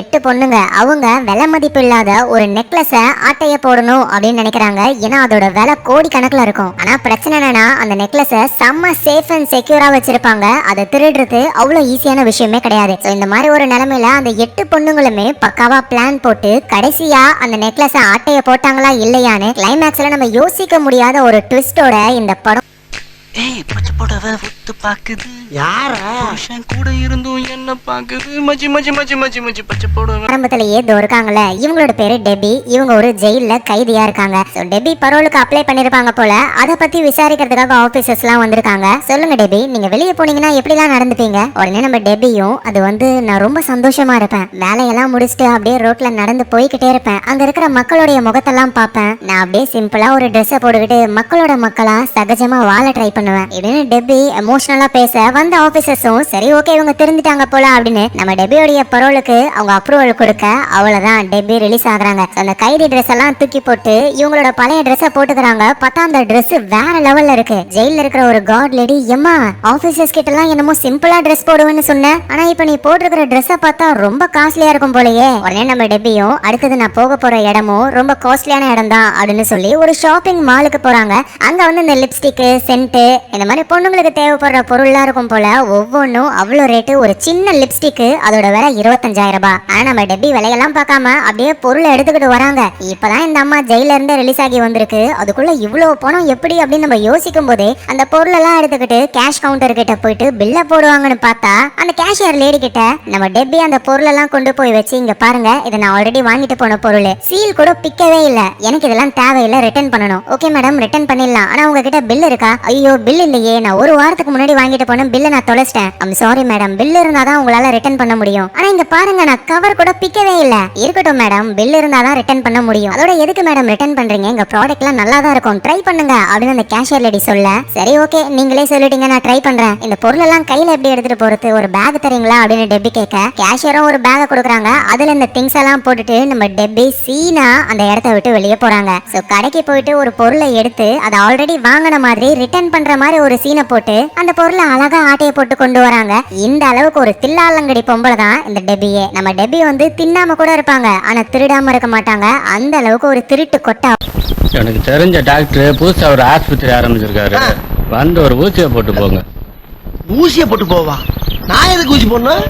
எட்டு பொண்ணுங்க. அவங்க விலை மதிப்பு இல்லாத ஒரு நெக்லஸ ஆட்டைய போடணும் அப்படின்னு நினைக்கிறாங்க. ஏன்னா அதோட விலை கோடி கணக்குல இருக்கும். ஆனா பிரச்சனை என்னன்னா அந்த நெக்லஸ செம்ம சேஃப் அண்ட் செக்யூரா வச்சிருப்பாங்க. அதை திருடுறது அவ்வளவு ஈஸியான விஷயமே கிடையாது. இந்த மாதிரி ஒரு நிலைமையில அந்த எட்டு பொண்ணுங்களுமே பக்காவா பிளான் போட்டு கடைசியா அந்த நெக்லஸ ஆட்டைய போட்டாங்களா இல்லையான்னு கிளைமேக்ஸ்ல நம்ம யோசிக்க முடியாத ஒரு ட்விஸ்டோட இந்த படம் ஏய் பச்சை புடவை ஒத்து பாக்குது. யார? புருஷன் கூட இருந்தும் என்ன பாக்குது? மச்சி மச்சி மச்சி மச்சி மச்சி பச்சை புடவை. ஆரம்பத்திலேயே இதோ இருக்காங்கல்ல இவங்களோட பேரு டெபி. இவங்க ஒரு ஜெயில்ல கைதியா இருக்காங்க. So, டெபி பரோலுக்கு அப்ளை பண்ணிருப்பாங்க போல. அதை பத்தி விசாரிக்கிறதுக்காக ஆபீசர்ஸ் எல்லாம் வந்திருக்காங்க. சொல்லுங்க டெபி நீங்க வெளியே போனீங்கன்னா எப்படிலாம் நடந்துப்பீங்க? உடனே நம்ம டெபியும் அது வந்து நான் ரொம்ப சந்தோஷமா இருப்பேன். வேலையெல்லாம் முடிச்சுட்டு அப்படியே ரோட்ல நடந்து போய்கிட்டே இருப்பேன். அங்க இருக்கிற மக்களுடைய முகத்தெல்லாம் பார்ப்பேன். நான் அப்படியே சிம்பிளா ஒரு ட்ரெஸ்ஸை போட்டுக்கிட்டு மக்களோட மக்களா சகஜமா வாழ ட்ரை பண்ணுவேன். இப்படின்னு டெபி எமோஷனலா பேச வந்த ஆபீசர்ஸும் சரி ஓகே இவங்க தெரிஞ்சுட்டாங்க போல அப்படின்னு நம்ம டெபியோடைய பரோலுக்கு அவங்க அப்ரூவல் கொடுக்க அவ்வளவுதான் டெபி ரிலீஸ் ஆகுறாங்க. அந்த கைதி ட்ரெஸ் எல்லாம் தூக்கி போட்டு இவங்களோட பழைய ட்ரெஸ்ஸை போட்டுக்கிறாங்க. பார்த்தா அந்த ட்ரெஸ் வேற லெவல்ல இருக்கு. ஜெயில இருக்கிற ஒரு காட் லேடி எம்மா ஆபீசர்ஸ் கிட்ட எல்லாம் என்னமோ சிம்பிளா ட்ரெஸ் போடுவேன்னு சொன்னேன். ஆனா இப்ப நீ போட்டிருக்கிற ட்ரெஸ்ஸை பார்த்தா ரொம்ப காஸ்ட்லியா இருக்கும் போலயே. உடனே நம்ம டெபியும் அடுத்தது நான் போக போற இடமும் ரொம்ப காஸ்ட்லியான இடம் தான் அப்படின்னு சொல்லி ஒரு ஷாப்பிங் மாலுக்கு போறாங்க. அங்க வந்து இந்த லிப்ஸ்டிக் சென்ட் இந்த மாதிரி பொண்ணுங்களுக்கு தேவைப்படுற பொருள்லாம் இருக்கும் போல ஒவ்வொன்றும் அவ்வளோ ரேட்டு ஒரு சின்ன லிப்ஸ்டிக் அதோட விலை இருபத்தஞ்சாயிரம் ரூபாய். ஆனா நம்ம டெப்பி விலையெல்லாம் பார்க்காம அப்படியே பொருளை எடுத்துக்கிட்டு வராங்க. இப்பதான் இந்த அம்மா ஜெயில இருந்து ரிலீஸ் ஆகி வந்திருக்கு. அதுக்குள்ள இவ்வளவு பணம் எப்படி அப்படின்னு நம்ம யோசிக்கும் போதே அந்த பொருள் எல்லாம் எடுத்துக்கிட்டு கேஷ் கவுண்டர் கிட்ட போயிட்டு பில்ல போடுவாங்கன்னு பார்த்தா அந்த கேஷியர் லேடி கிட்ட நம்ம டெப்பி அந்த பொருள் எல்லாம் கொண்டு போய் வச்சு இங்க பாருங்க இதை நான் ஆல்ரெடி வாங்கிட்டு போன பொருள். சீல் கூட பிக்கவே இல்ல. எனக்கு இதெல்லாம் தேவையில்லை ரிட்டர்ன் பண்ணணும். ஓகே மேடம் ரிட்டர்ன் பண்ணிடலாம். ஆனா உங்ககிட்ட பில் இருக்கா? ஐயோ பில் இல்லையே. நான் ஒரு வாரத்துக்கு முன்னாடி வாங்கிட்டு போன பில்லை நான் தொலைச்சிட்டேன். ஐம் சாரி மேடம் பில் இருந்தா தான் உங்களால ரிட்டர்ன் பண்ண முடியும். ஆனா இங்க பாருங்க நான் கவர் கூட பிக்கவே இல்ல. இருக்கட்டும் மேடம் பில் இருந்தா தான் ரிட்டர்ன் பண்ண முடியும். அதோட எதுக்கு மேடம் ரிட்டர்ன் பண்றீங்க? எங்க ப்ராடக்ட்லாம் நல்லா தான் இருக்கும். ட்ரை பண்ணுங்க அப்படின்னு அந்த கேஷியர் லேடி சொல்ல சரி ஓகே நீங்களே சொல்லிட்டீங்க நான் ட்ரை பண்றேன். இந்த பொருள் எல்லாம் கையில எப்படி எடுத்துட்டு போறது? ஒரு பேக் தரீங்களா? அப்படின்னு டெப்பி கேட்க கேஷியரும் ஒரு பேக் கொடுக்குறாங்க. அதுல இந்த திங்ஸ் எல்லாம் போட்டுட்டு நம்ம டெப்பி சீனா அந்த இடத்த விட்டு வெளியே போறாங்க. சோ கடைக்கு போயிட்டு ஒரு பொருளை எடுத்து அதை ஆல்ரெடி வாங்கின மாதிரி ரிட்டர்ன் பண்ற மாதிரி ஒரு சீனை போட்டு அந்த பொருளை அழகா ஆட்டையை போட்டு கொண்டு வராங்க. இந்த அளவுக்கு ஒரு தில்லாலங்கடி பொம்பளை தான் இந்த டெபியே. நம்ம டெபி வந்து தின்னாம கூட இருப்பாங்க. ஆனா திருடாம இருக்க மாட்டாங்க. அந்த அளவுக்கு ஒரு திருட்டு கொட்டா. எனக்கு தெரிஞ்ச டாக்டர் புதுசா ஒரு ஆஸ்பத்திரி ஆரம்பிச்சிருக்காரு. வந்து ஒரு ஊசியை போட்டு போங்க. ஊசிய போட்டு போவா? நான் எதுக்கு ஊசி போடணும்?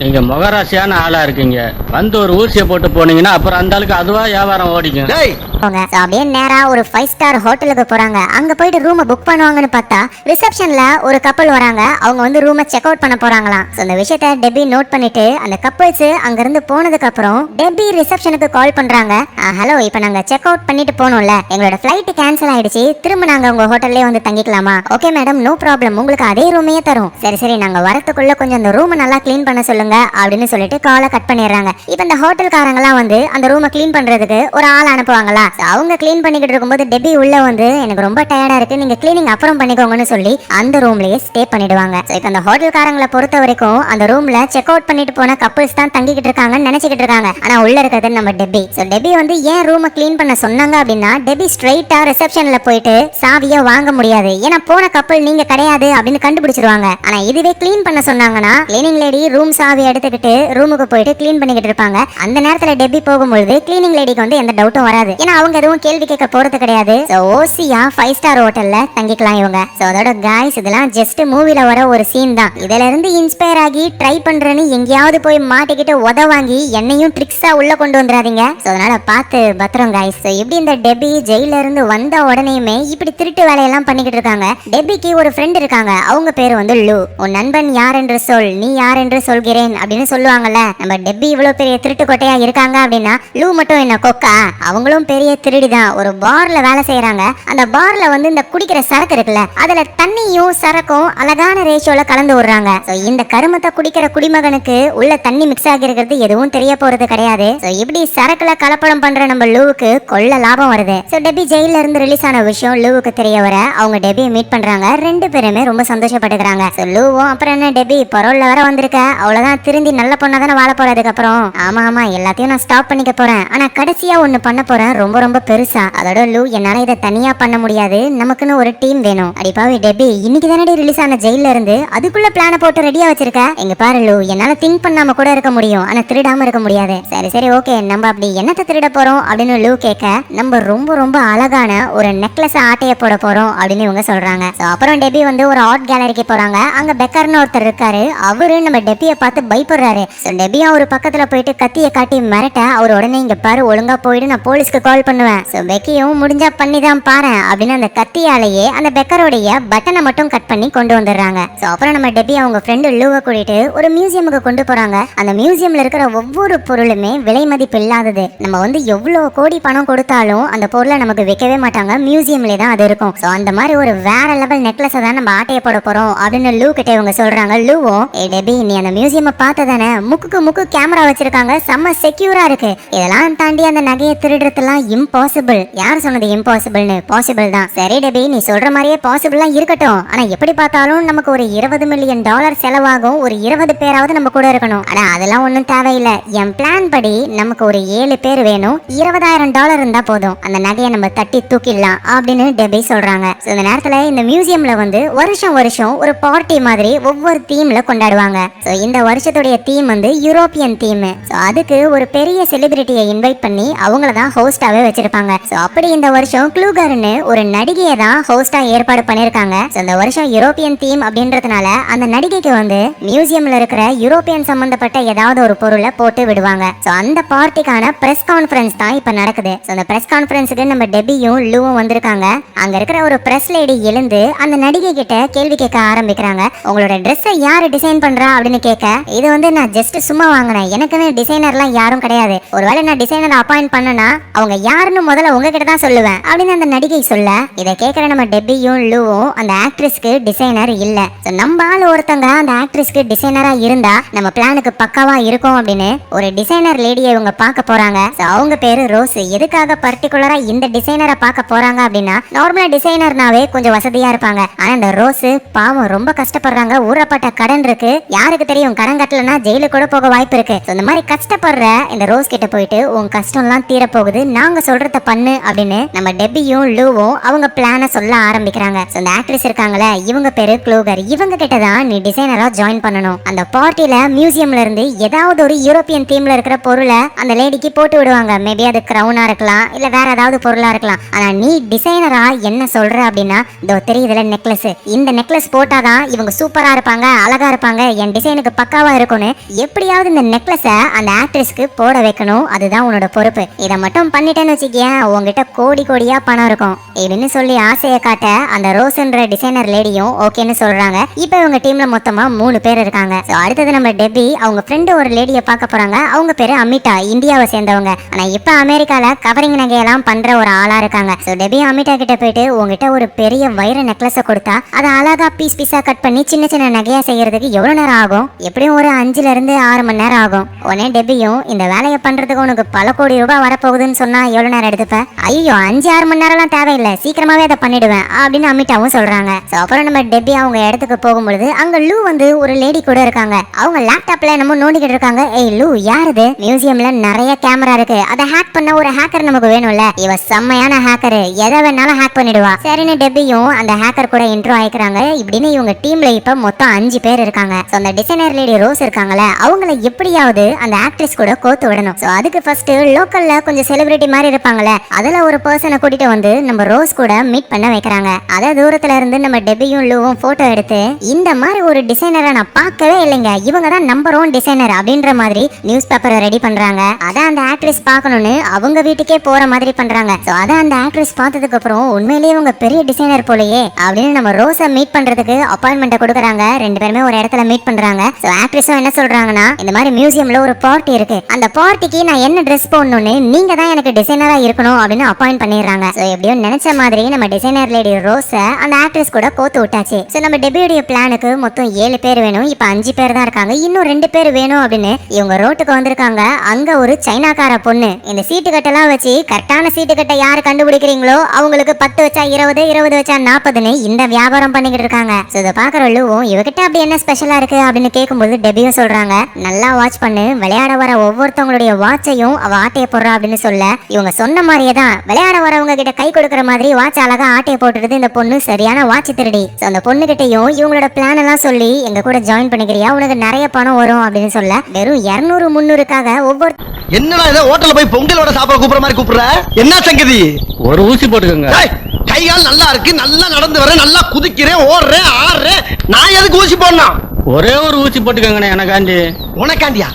நீங்க முகராசியான ஆளா இருக்கீங்க. வந்து ஒரு ஊசியை போட்டு போனீங்கன்னா அப்புறம் அந்த ஆளுக்கு அதுவா வியாபாரம் ஓடிக்கும். டேய் போங்க. அப்படியே நேரா ஒரு ஃபைவ் ஸ்டார் ஹோட்டலுக்கு போறாங்க. அங்க போயிட்டு ரூமை புக் பண்ணுவாங்கன்னு பார்த்தா ரிசப்ஷன்ல ஒரு கப்பல் வராங்க. அவங்க வந்து ரூமை செக் அவுட் பண்ண போறாங்களாம். அந்த விஷயத்த டெபி நோட் பண்ணிட்டு அந்த கப்பல்ஸ் அங்க இருந்து போனதுக்கு அப்புறம் டெபி ரிசப்ஷனுக்கு கால் பண்றாங்க. ஹலோ இப்போ நாங்க செக் அவுட் பண்ணிட்டு போனோம்ல. எங்களோட ஃபிளைட் கேன்சல் ஆயிடுச்சு. திரும்ப நாங்க உங்க ஹோட்டல்லே வந்து தங்கிக்கலாமா? ஓகே மேடம் நோ ப்ராப்ளம் உங்களுக்கு அதே ரூமையே தரும். சரி சரி நாங்க வரத்துக்குள்ள கொஞ்சம் அந்த ரூமை நல்லா க்ளீன் பண்ண சொல்லுங்க அப்படின்னு சொல்லிட்டு காலை கட் பண்ணிடுறாங்க. இப்போ இந்த ஹோட்டல்காரங்கலாம் வந்து அந்த ரூமை க்ளீன் பண்றதுக்கு ஒரு ஆள் அனுப்புவாங்களா? அவங்க கிளீன் பண்ணிக்கிட்டு இருக்கும்போது டெபி உள்ள வந்து எனக்கு ரொம்ப டயர்டா இருக்கு. நீங்க கிளீனிங் அப்புறம் பண்ணிக்கோங்கன்னு சொல்லி அந்த ரூம்லயே ஸ்டே பண்ணிடுவாங்க. ஸோ இப்போ அந்த ஹோட்டல்காரங்களை பொறுத்த வரைக்கும் அந்த ரூம்ல செக் அவுட் பண்ணிட்டு போன கப்பிள்ஸ் தான் தங்கிக்கிட்டு இருக்காங்கன்னு நினைச்சுக்கிட்டு இருக்காங்க. ஆனா உள்ள இருக்கிறது நம்ம டெபி ஸோ டெபி வந்து ஏன் ரூமை கிளீன் பண்ண சொன்னாங்க அப்படின்னா டெபி ஸ்ட்ரைட்டா ரிசப்ஷன்ல போயிட்டு சாவியை வாங்க முடியாது. ஏன்னா போன கப்பல் நீங்க கிடையாது அப்படின்னு கண்டுபிடிச்சிருவாங்க. ஆனா இதுவே கிளீன் பண்ண சொன்னாங்கன்னா கிளீனிங் லேடி ரூம் சாவி எடுத்துக்கிட்டு ரூமுக்கு போயிட்டு கிளீன் பண்ணிக்கிட்டு இருப்பாங்க. அந்த நேரத்துல டெபி போகும்பொழுது கிளீனிங் லேடிக்கு வந்து எந்த டவுட்டும் வராது. ஏன்னா அவங்க எதுவும் கேள்வி கேட்க போறது கிடையாது. ஓசியா ஃபைவ் ஸ்டார் ஹோட்டல்ல தங்கிக்கலாம் இவங்க. ஸோ அதோட காய்ஸ் இதெல்லாம் ஜஸ்ட் மூவில வர ஒரு சீன் தான். இதுல இருந்து இன்ஸ்பயர் ஆகி ட்ரை பண்றேன்னு எங்கேயாவது போய் மாட்டிக்கிட்டு உத வாங்கி என்னையும் ட்ரிக்ஸா உள்ள கொண்டு வந்துடாதீங்க ஸோ அதனால பார்த்து பத்திரம் காய்ஸ் இப்படி இந்த டெபி ஜெயில இருந்து வந்த உடனேயுமே இப்படி திருட்டு வேலையெல்லாம் பண்ணிக்கிட்டு இருக்காங்க. டெபிக்கு ஒரு ஃப்ரெண்ட் இருக்காங்க. அவங்க பேர் வந்து லூ. உன் நண்பன் யார் என்று சொல். நீ யார் என்று சொல்கிறேன்? அப்படின்னு சொல்லுவாங்கல்ல. நம்ம டெபி இவ்வளவு பெரிய திருட்டு கொட்டையா இருக்காங்க அப்படின்னா லூ மட்டும் என்ன கொக்கா? அவங்களும் பெரிய திருடி தான் ஒரு பார்ல வேலை செய்யறாங்க அந்த பார்ல வந்து இந்த குடிக்கிற சரக்கு இருக்குல்ல அதுல தண்ணியும் சரக்கும் அழகான ரேஷியோல கலந்து விடுறாங்க இந்த கருமத்தை குடிக்கிற குடிமகனுக்கு உள்ள தண்ணி மிக்ஸ் ஆகிருக்கிறது எதுவும் தெரிய போறது கிடையாது. இப்படி சரக்குல கலப்படம் பண்ற நம்ம லூவுக்கு கொள்ள லாபம் வருது. டெபி ஜெயில இருந்து ரிலீஸ் ஆன விஷயம் லூவுக்கு தெரிய வர அவங்க டெபியை மீட் பண்றாங்க. ரெண்டு பேருமே ரொம்ப சந்தோஷப்பட்டுக்கிறாங்க. லூவும் அப்புறம் என்ன டெபி பரோல்ல வர வந்திருக்க. அவ்வளவுதான் திருந்தி நல்ல பொண்ணா தானே வாழ போறதுக்கு அப்புறம் ஆமா ஆமா எல்லாத்தையும் நான் ஸ்டாப் பண்ணிக்க போறேன். ஆனா கடைசியா ஒன்னு பண்ண போறேன். ரொம்ப ரொம்ப பெருசா. அதோட லூ என்னால இதை தனியா பண்ண முடியாது. நமக்குன்னு ஒரு டீம் வேணும். அடிப்பாவி டெபி இன்னைக்கு தானே ரிலீஸ் ஆன ஜெயில இருந்து? அதுக்குள்ள பிளான போட்டு ரெடியா வச்சிருக்க? எங்க பாரு லூ என்னால திங்க் பண்ணாம கூட இருக்க முடியும். ஆனா திருடாம இருக்க முடியாது. சரி சரி ஓகே நம்ம அப்படி என்னத்தை திருட போறோம் அப்படின்னு லூ கேட்க நம்ம ரொம்ப ரொம்ப அழகான ஒரு நெக்லஸ் ஆட்டைய போட போறோம் அப்படின்னு இவங்க சொல்றாங்க. அப்புறம் டெபி வந்து ஒரு ஆர்ட் கேலரிக்கு போறாங்க. அங்க பெக்கர்னு ஒருத்தர் இருக்காரு. அவரு நம்ம டெபியை பார்த்து பயப்படுறாரு. டெபியா ஒரு அவர் பக்கத்துல போயிட்டு கத்தியை காட்டி மிரட்ட அவர் உடனே இங்க பாரு ஒழுங்கா போயிட்டு நான் போலீஸ்க்கு கால் பண்ணுவேன். ஸோ பெக்கியும் முடிஞ்சா பண்ணி தான் பாரு அப்படின்னு அந்த கத்தியாலேயே அந்த பெக்கருடைய பட்டனை மட்டும் கட் பண்ணி கொண்டு வந்துடுறாங்க. ஸோ அப்புறம் நம்ம டெபி அவங்க ஃப்ரெண்டு லூவை கூட்டிட்டு ஒரு மியூசியமுக்கு கொண்டு போறாங்க. அந்த மியூசியம்ல இருக்கிற ஒவ்வொரு பொருளுமே விலை மதிப்பு இல்லாதது. நம்ம வந்து எவ்வளோ கோடி பணம் கொடுத்தாலும் அந்த பொருளை நமக்கு வைக்கவே மாட்டாங்க. மியூசியம்ல தான் அது இருக்கும். ஸோ அந்த மாதிரி ஒரு வேற லெவல் நெக்லஸை தான் நம்ம ஆட்டைய போட போறோம் அப்படின்னு லூ கிட்ட இவங்க சொல்றாங்க. லூவும் ஏ டெபி நீ அந்த மியூசியம் பார்த்ததானே முக்குக்கு முக்கு கேமரா வச்சிருக்காங்க. செம்ம செக்யூரா இருக்கு. இதெல்லாம் தாண்டி அந்த நகையை திருடுறதுலாம் இம்பாசிபிள் யார் சொன்னது இம்பாசிபிள்னு பாசிபிள் தான். சரி டெபி நீ சொல்ற மாதிரியே பாசிபிளா இருக்கட்டும். ஆனா எப்படி பார்த்தாலும் நமக்கு ஒரு இருபது மில்லியன் டாலர் செலவாகும். ஒரு இருபது பேராவது நம்ம கூட இருக்கணும். ஆனா அதெல்லாம் ஒன்றும் தேவையில்லை. என் பிளான் படி நமக்கு ஒரு ஏழு பேர் வேணும். இருபதாயிரம் டாலர் இருந்தா போதும். அந்த நகையை நம்ம தட்டி தூக்கிடலாம் அப்படின்னு டெபி சொல்றாங்க. இந்த நேரத்துல இந்த மியூசியம்ல வந்து வருஷம் வருஷம் ஒரு பார்ட்டி மாதிரி ஒவ்வொரு தீம்ல கொண்டாடுவாங்க. இந்த வருஷத்துடைய தீம் வந்து யூரோப்பியன் தீம் அதுக்கு ஒரு பெரிய செலிபிரிட்டியை இன்வைட் பண்ணி அவங்கள தான் ஹோஸ்டாவே வச்சிருப்பாங்க. ஸோ அப்படி இந்த வருஷம் க்ளூகர்னு ஒரு நடிகையை தான் ஹோஸ்டா ஏற்பாடு பண்ணிருக்காங்க. ஸோ இந்த வருஷம் யூரோப்பியன் தீம் அப்படின்றதுனால அந்த நடிகைக்கு வந்து மியூசியம்ல இருக்கிற யூரோப்பியன் சம்பந்தப்பட்ட ஏதாவது ஒரு பொருளை போட்டு விடுவாங்க. ஸோ அந்த பார்ட்டிக்கான பிரஸ் கான்ஃபரன்ஸ் தான் இப்போ நடக்குது. ஸோ அந்த பிரஸ் கான்ஃபரன்ஸுக்கு நம்ம டெபியும் லூவும் வந்திருக்காங்க. அங்க இருக்கிற ஒரு பிரஸ் லேடி எழுந்து அந்த நடிகை கிட்ட கேள்வி கேட்க ஆரம்பிக்கிறாங்க. உங்களோட ட்ரெஸ்ஸை யாரு டிசைன் பண்றா? அப்படின்னு கேட்க இது வந்து நான் ஜஸ்ட் சும்மா வாங்கினேன். எனக்குன்னு டிசைனர்லாம் யாரும் கிடையாது. ஒருவேளை நான் டிசைனர் அப்பாயிண்ட் பண்ணனா அவங்க யாருன்னு முதல்ல உங்ககிட்ட தான் சொல்லுவேன். அப்படின்னு அந்த நடிகை சொல்ல இதை கேட்குற நம்ம டெப்பியும் லூவும் அந்த ஆக்ட்ரஸ்க்கு டிசைனர் இல்ல. So, நம்ம ஆள் ஒருத்தங்க அந்த ஆக்ட்ரஸ்க்கு டிசைனரா இருந்தா நம்ம பிளானுக்கு பக்காவா இருக்கும் அப்படின்னு ஒரு டிசைனர் லேடியை இவங்க பார்க்க போறாங்க. அவங்க பேரு ரோஸ். எதுக்காக பர்டிகுலரா இந்த டிசைனரை பார்க்க போறாங்க அப்படின்னா நார்மலா டிசைனர்னாவே கொஞ்சம் வசதியா இருப்பாங்க. ஆனா இந்த ரோஸ் பாவம் ரொம்ப கஷ்டப்படுறாங்க. ஊறப்பட்ட கடன் இருக்கு. யாருக்கு தெரியும்? கடன் கட்டலன்னா ஜெயிலுக்கு கூட போக வாய்ப்பு இருக்கு. இந்த மாதிரி கஷ்டப்படுற இந்த ரோஸ் கிட்ட போயிட்டு உன் கஷ்டம்லாம் தீரப்போகுது. நாங்க நாங்க சொல்றத பண்ணு அப்படின்னு நம்ம டெபியும் லூவும் அவங்க பிளான சொல்ல ஆரம்பிக்கிறாங்க. இந்த ஆக்ட்ரஸ் இருக்காங்களே இவங்க பேரு க்ளூகர் இவங்க கிட்ட தான் நீ டிசைனரா ஜாயின் பண்ணணும். அந்த பார்ட்டில மியூசியம்ல இருந்து ஏதாவது ஒரு யூரோப்பியன் தீம்ல இருக்கிற பொருளை அந்த லேடிக்கு போட்டு விடுவாங்க. மேபி அது கிரௌனா இருக்கலாம் இல்ல வேற ஏதாவது பொருளா இருக்கலாம். ஆனா நீ டிசைனரா என்ன சொல்ற அப்படின்னா இதோ தெரியுதுல நெக்லஸ் இந்த நெக்லஸ் போட்டாதான் இவங்க சூப்பரா இருப்பாங்க அழகா இருப்பாங்க என் டிசைனுக்கு பக்காவா இருக்கும்னு எப்படியாவது இந்த நெக்லஸை அந்த ஆக்ட்ரஸ்க்கு போட வைக்கணும். அதுதான் உன்னோட பொறுப்பு. இதை மட்டும் பண்ணிட்டேன்னு வச்சுக்கேன் உங்ககிட்ட கோடி கோடியா பணம் இருக்கும். இப்படின்னு சொல்லி ஆசையை காட்ட அந்த ரோஸ்ன்ற டிசைனர் லேடியும் ஓகேன்னு சொல்றாங்க. இப்போ இவங்க டீம்ல மொத்தமா மூணு பேர் இருக்காங்க. So, அடுத்தது நம்ம டெபி அவங்க ஃப்ரெண்டு ஒரு லேடியை பார்க்க போறாங்க. அவங்க பேரு அமிதா இந்தியாவை சேர்ந்தவங்க. ஆனா இப்போ அமெரிக்கால கவரிங் நகையெல்லாம் பண்ற ஒரு ஆளா இருக்காங்க. ஸோ டெபி அமிதா கிட்ட போயிட்டு உங்ககிட்ட ஒரு பெரிய வைர நெக்லஸை கொடுத்தா அதை அழகா பீஸ் பீஸா கட் பண்ணி சின்ன சின்ன நகையா செய்யறதுக்கு எவ்வளவு நேரம் ஆகும்? எப்படியும் ஒரு அஞ்சுல இருந்து ஆறு மணி நேரம் ஆகும். உடனே டெபியும் இந்த வேலையை பண்றதுக்கு உனக்கு பல கோடி ரூபாய் வரப்போகுதுன்னு சொன்னா எவ்வளவு நேரம் எடுத்துப்ப? ஐயோ அஞ்சு ஆறு மணி நேரம்லாம் தேவையில்லை. சீக்கிரமாவே அதை பண்ணிடுவேன் அப்படின்னு அமிட்டாவும் சொல்றாங்க. ஸோ அப்புறம் நம்ம டெபி அவங்க இடத்துக்கு போகும்பொழுது அங்க லூ வந்து ஒரு லேடி கூட இருக்காங்க. அவங்க லேப்டாப்ல என்னமோ நோண்டிக்கிட்டு இருக்காங்க. ஏய் லூ யார் இது? மியூசியம்ல நிறைய கேமரா இருக்கு. அதை ஹேக் பண்ண ஒரு ஹேக்கர் நமக்கு வேணும்ல. இவ செம்மையான ஹேக்கர் எதை வேணாலும் ஹேக் பண்ணிடுவா. சரின்னு டெபியும் அந்த ஹேக்கர் கூட இன்ட்ரோ ஆயிக்கிறாங்க. இப்படின்னு இவங்க டீம்ல இப்ப மொத்தம் அஞ்சு பேர் இருக்காங்க. ஸோ அந்த டிசைனர் லேடி ரோஸ் இருக்காங்கல்ல அவங்கள எப்படியாவது அந்த ஆக்ட்ரஸ் கூட கோத்து விடணும். ஸோ அதுக்கு ஃபர்ஸ்ட் லோக்கல்ல கொஞ்சம் செலிபிரிட்டி மாதிரி இருப்பாங்கல்ல அதுல ஒரு பர்சனை கூட்டிட்டு வந்து நம்ம ரோஸ் கூட மீட் பண்ண வைக்கிறாங்க. அத தூரத்துல இருந்து நம்ம டெபியும் லூவும் போட்டோ எடுத்து இந்த மாதிரி ஒரு டிசைனரை நான் பார்க்கவே இல்லைங்க. இவங்க தான் நம்பர் ஒன் டிசைனர் அப்படின்ற மாதிரி நியூஸ் பேப்பரை ரெடி பண்றாங்க. அதான் அந்த ஆக்ட்ரஸ் பார்க்கணும்னு அவங்க வீட்டுக்கே போற மாதிரி பண்றாங்க. ஸோ அதான் அந்த ஆக்ட்ரஸ் பார்த்ததுக்கு அப்புறம் உண்மையிலேயே இவங்க பெரிய டிசைனர் போலயே அப்படின்னு நம்ம ரோஸை மீட் பண்றதுக்கு அப்பாயின்மெண்ட் கொடுக்குறாங்க. ரெண்டு பேருமே ஒரு இடத்துல மீட் பண்றாங்க. ஸோ ஆக்ட்ரஸும் என்ன சொல்றாங்கன்னா இந்த மாதிரி மியூசியம்ல ஒரு பார்ட்டி இருக்கு. அந்த பார்ட்டிக்கு நான் என்ன ட்ரெஸ் போடணும்னு நீங்க தான் எனக்கு டிசைன் டிசைனரா இருக்கணும் அப்படின்னு அப்பாயிண்ட் பண்ணிடுறாங்க. ஸோ எப்படியோ நினைச்ச மாதிரி நம்ம டிசைனர் லேடி ரோஸை அந்த ஆக்ட்ரஸ் கூட கோத்து விட்டாச்சு. ஸோ நம்ம டெபியுடைய பிளானுக்கு மொத்தம் ஏழு பேர் வேணும். இப்போ அஞ்சு பேர் தான் இருக்காங்க. இன்னும் ரெண்டு பேர் வேணும் அப்படின்னு இவங்க ரோட்டுக்கு வந்திருக்காங்க. அங்க ஒரு சைனாக்கார பொண்ணு. இந்த சீட்டு கட்டெல்லாம் வச்சு கரெக்டான சீட்டு கட்டை யார் கண்டுபிடிக்கிறீங்களோ அவங்களுக்கு பத்து வச்சா இருபது இருபது வச்சா நாற்பதுன்னு இந்த வியாபாரம் பண்ணிக்கிட்டு இருக்காங்க. ஸோ இதை பார்க்குற லூவும் இவகிட்ட அப்படி என்ன ஸ்பெஷலா இருக்கு அப்படின்னு கேட்கும்போது டெபியும் சொல்றாங்க. நல்லா வாட்ச் பண்ணு. விளையாட வர ஒவ்வொருத்தவங்களுடைய வாட்சையும் அவ ஆட்டைய போடுறா அப்படின்னு சொல்ல இவங்க இவங்க சொன்ன மாதிரியே தான். விளையாட வரவங்க கிட்ட கை கொடுக்கற மாதிரி வாட்ச் அழகா ஆட்டைய போட்டுடுது. இந்த பொண்ணு சரியான வாட்ச் திருடி. So, அந்த பொண்ணு கிட்டயும் இவங்களோட பிளான் எல்லாம் சொல்லி எங்க கூட ஜாயின் பண்ணிக்கிறியா? உனக்கு நிறைய பணம் வரும் அப்படின்னு சொல்ல வெறும் இருநூறு முந்நூறுக்காக ஒவ்வொரு என்னடா இதை ஹோட்டல்ல போய் பொங்கலோட சாப்பிட கூப்பிடுற மாதிரி கூப்பிடுற? என்ன சங்கதி? ஒரு ஊசி போட்டுக்கோங்க. ஏய், கை கால் நல்லா இருக்கு. நல்லா நடந்து வரேன் நல்லா குதிக்கிறேன். ஓடுறேன். ஆடுறேன். நான் எதுக்கு ஊசி போடணும்? ஒரே ஒரு ஊசி போட்டுக்கோங்கண்ணே எனக்காண்டி. உனக்காண்டியா?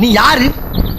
நீ யாரு?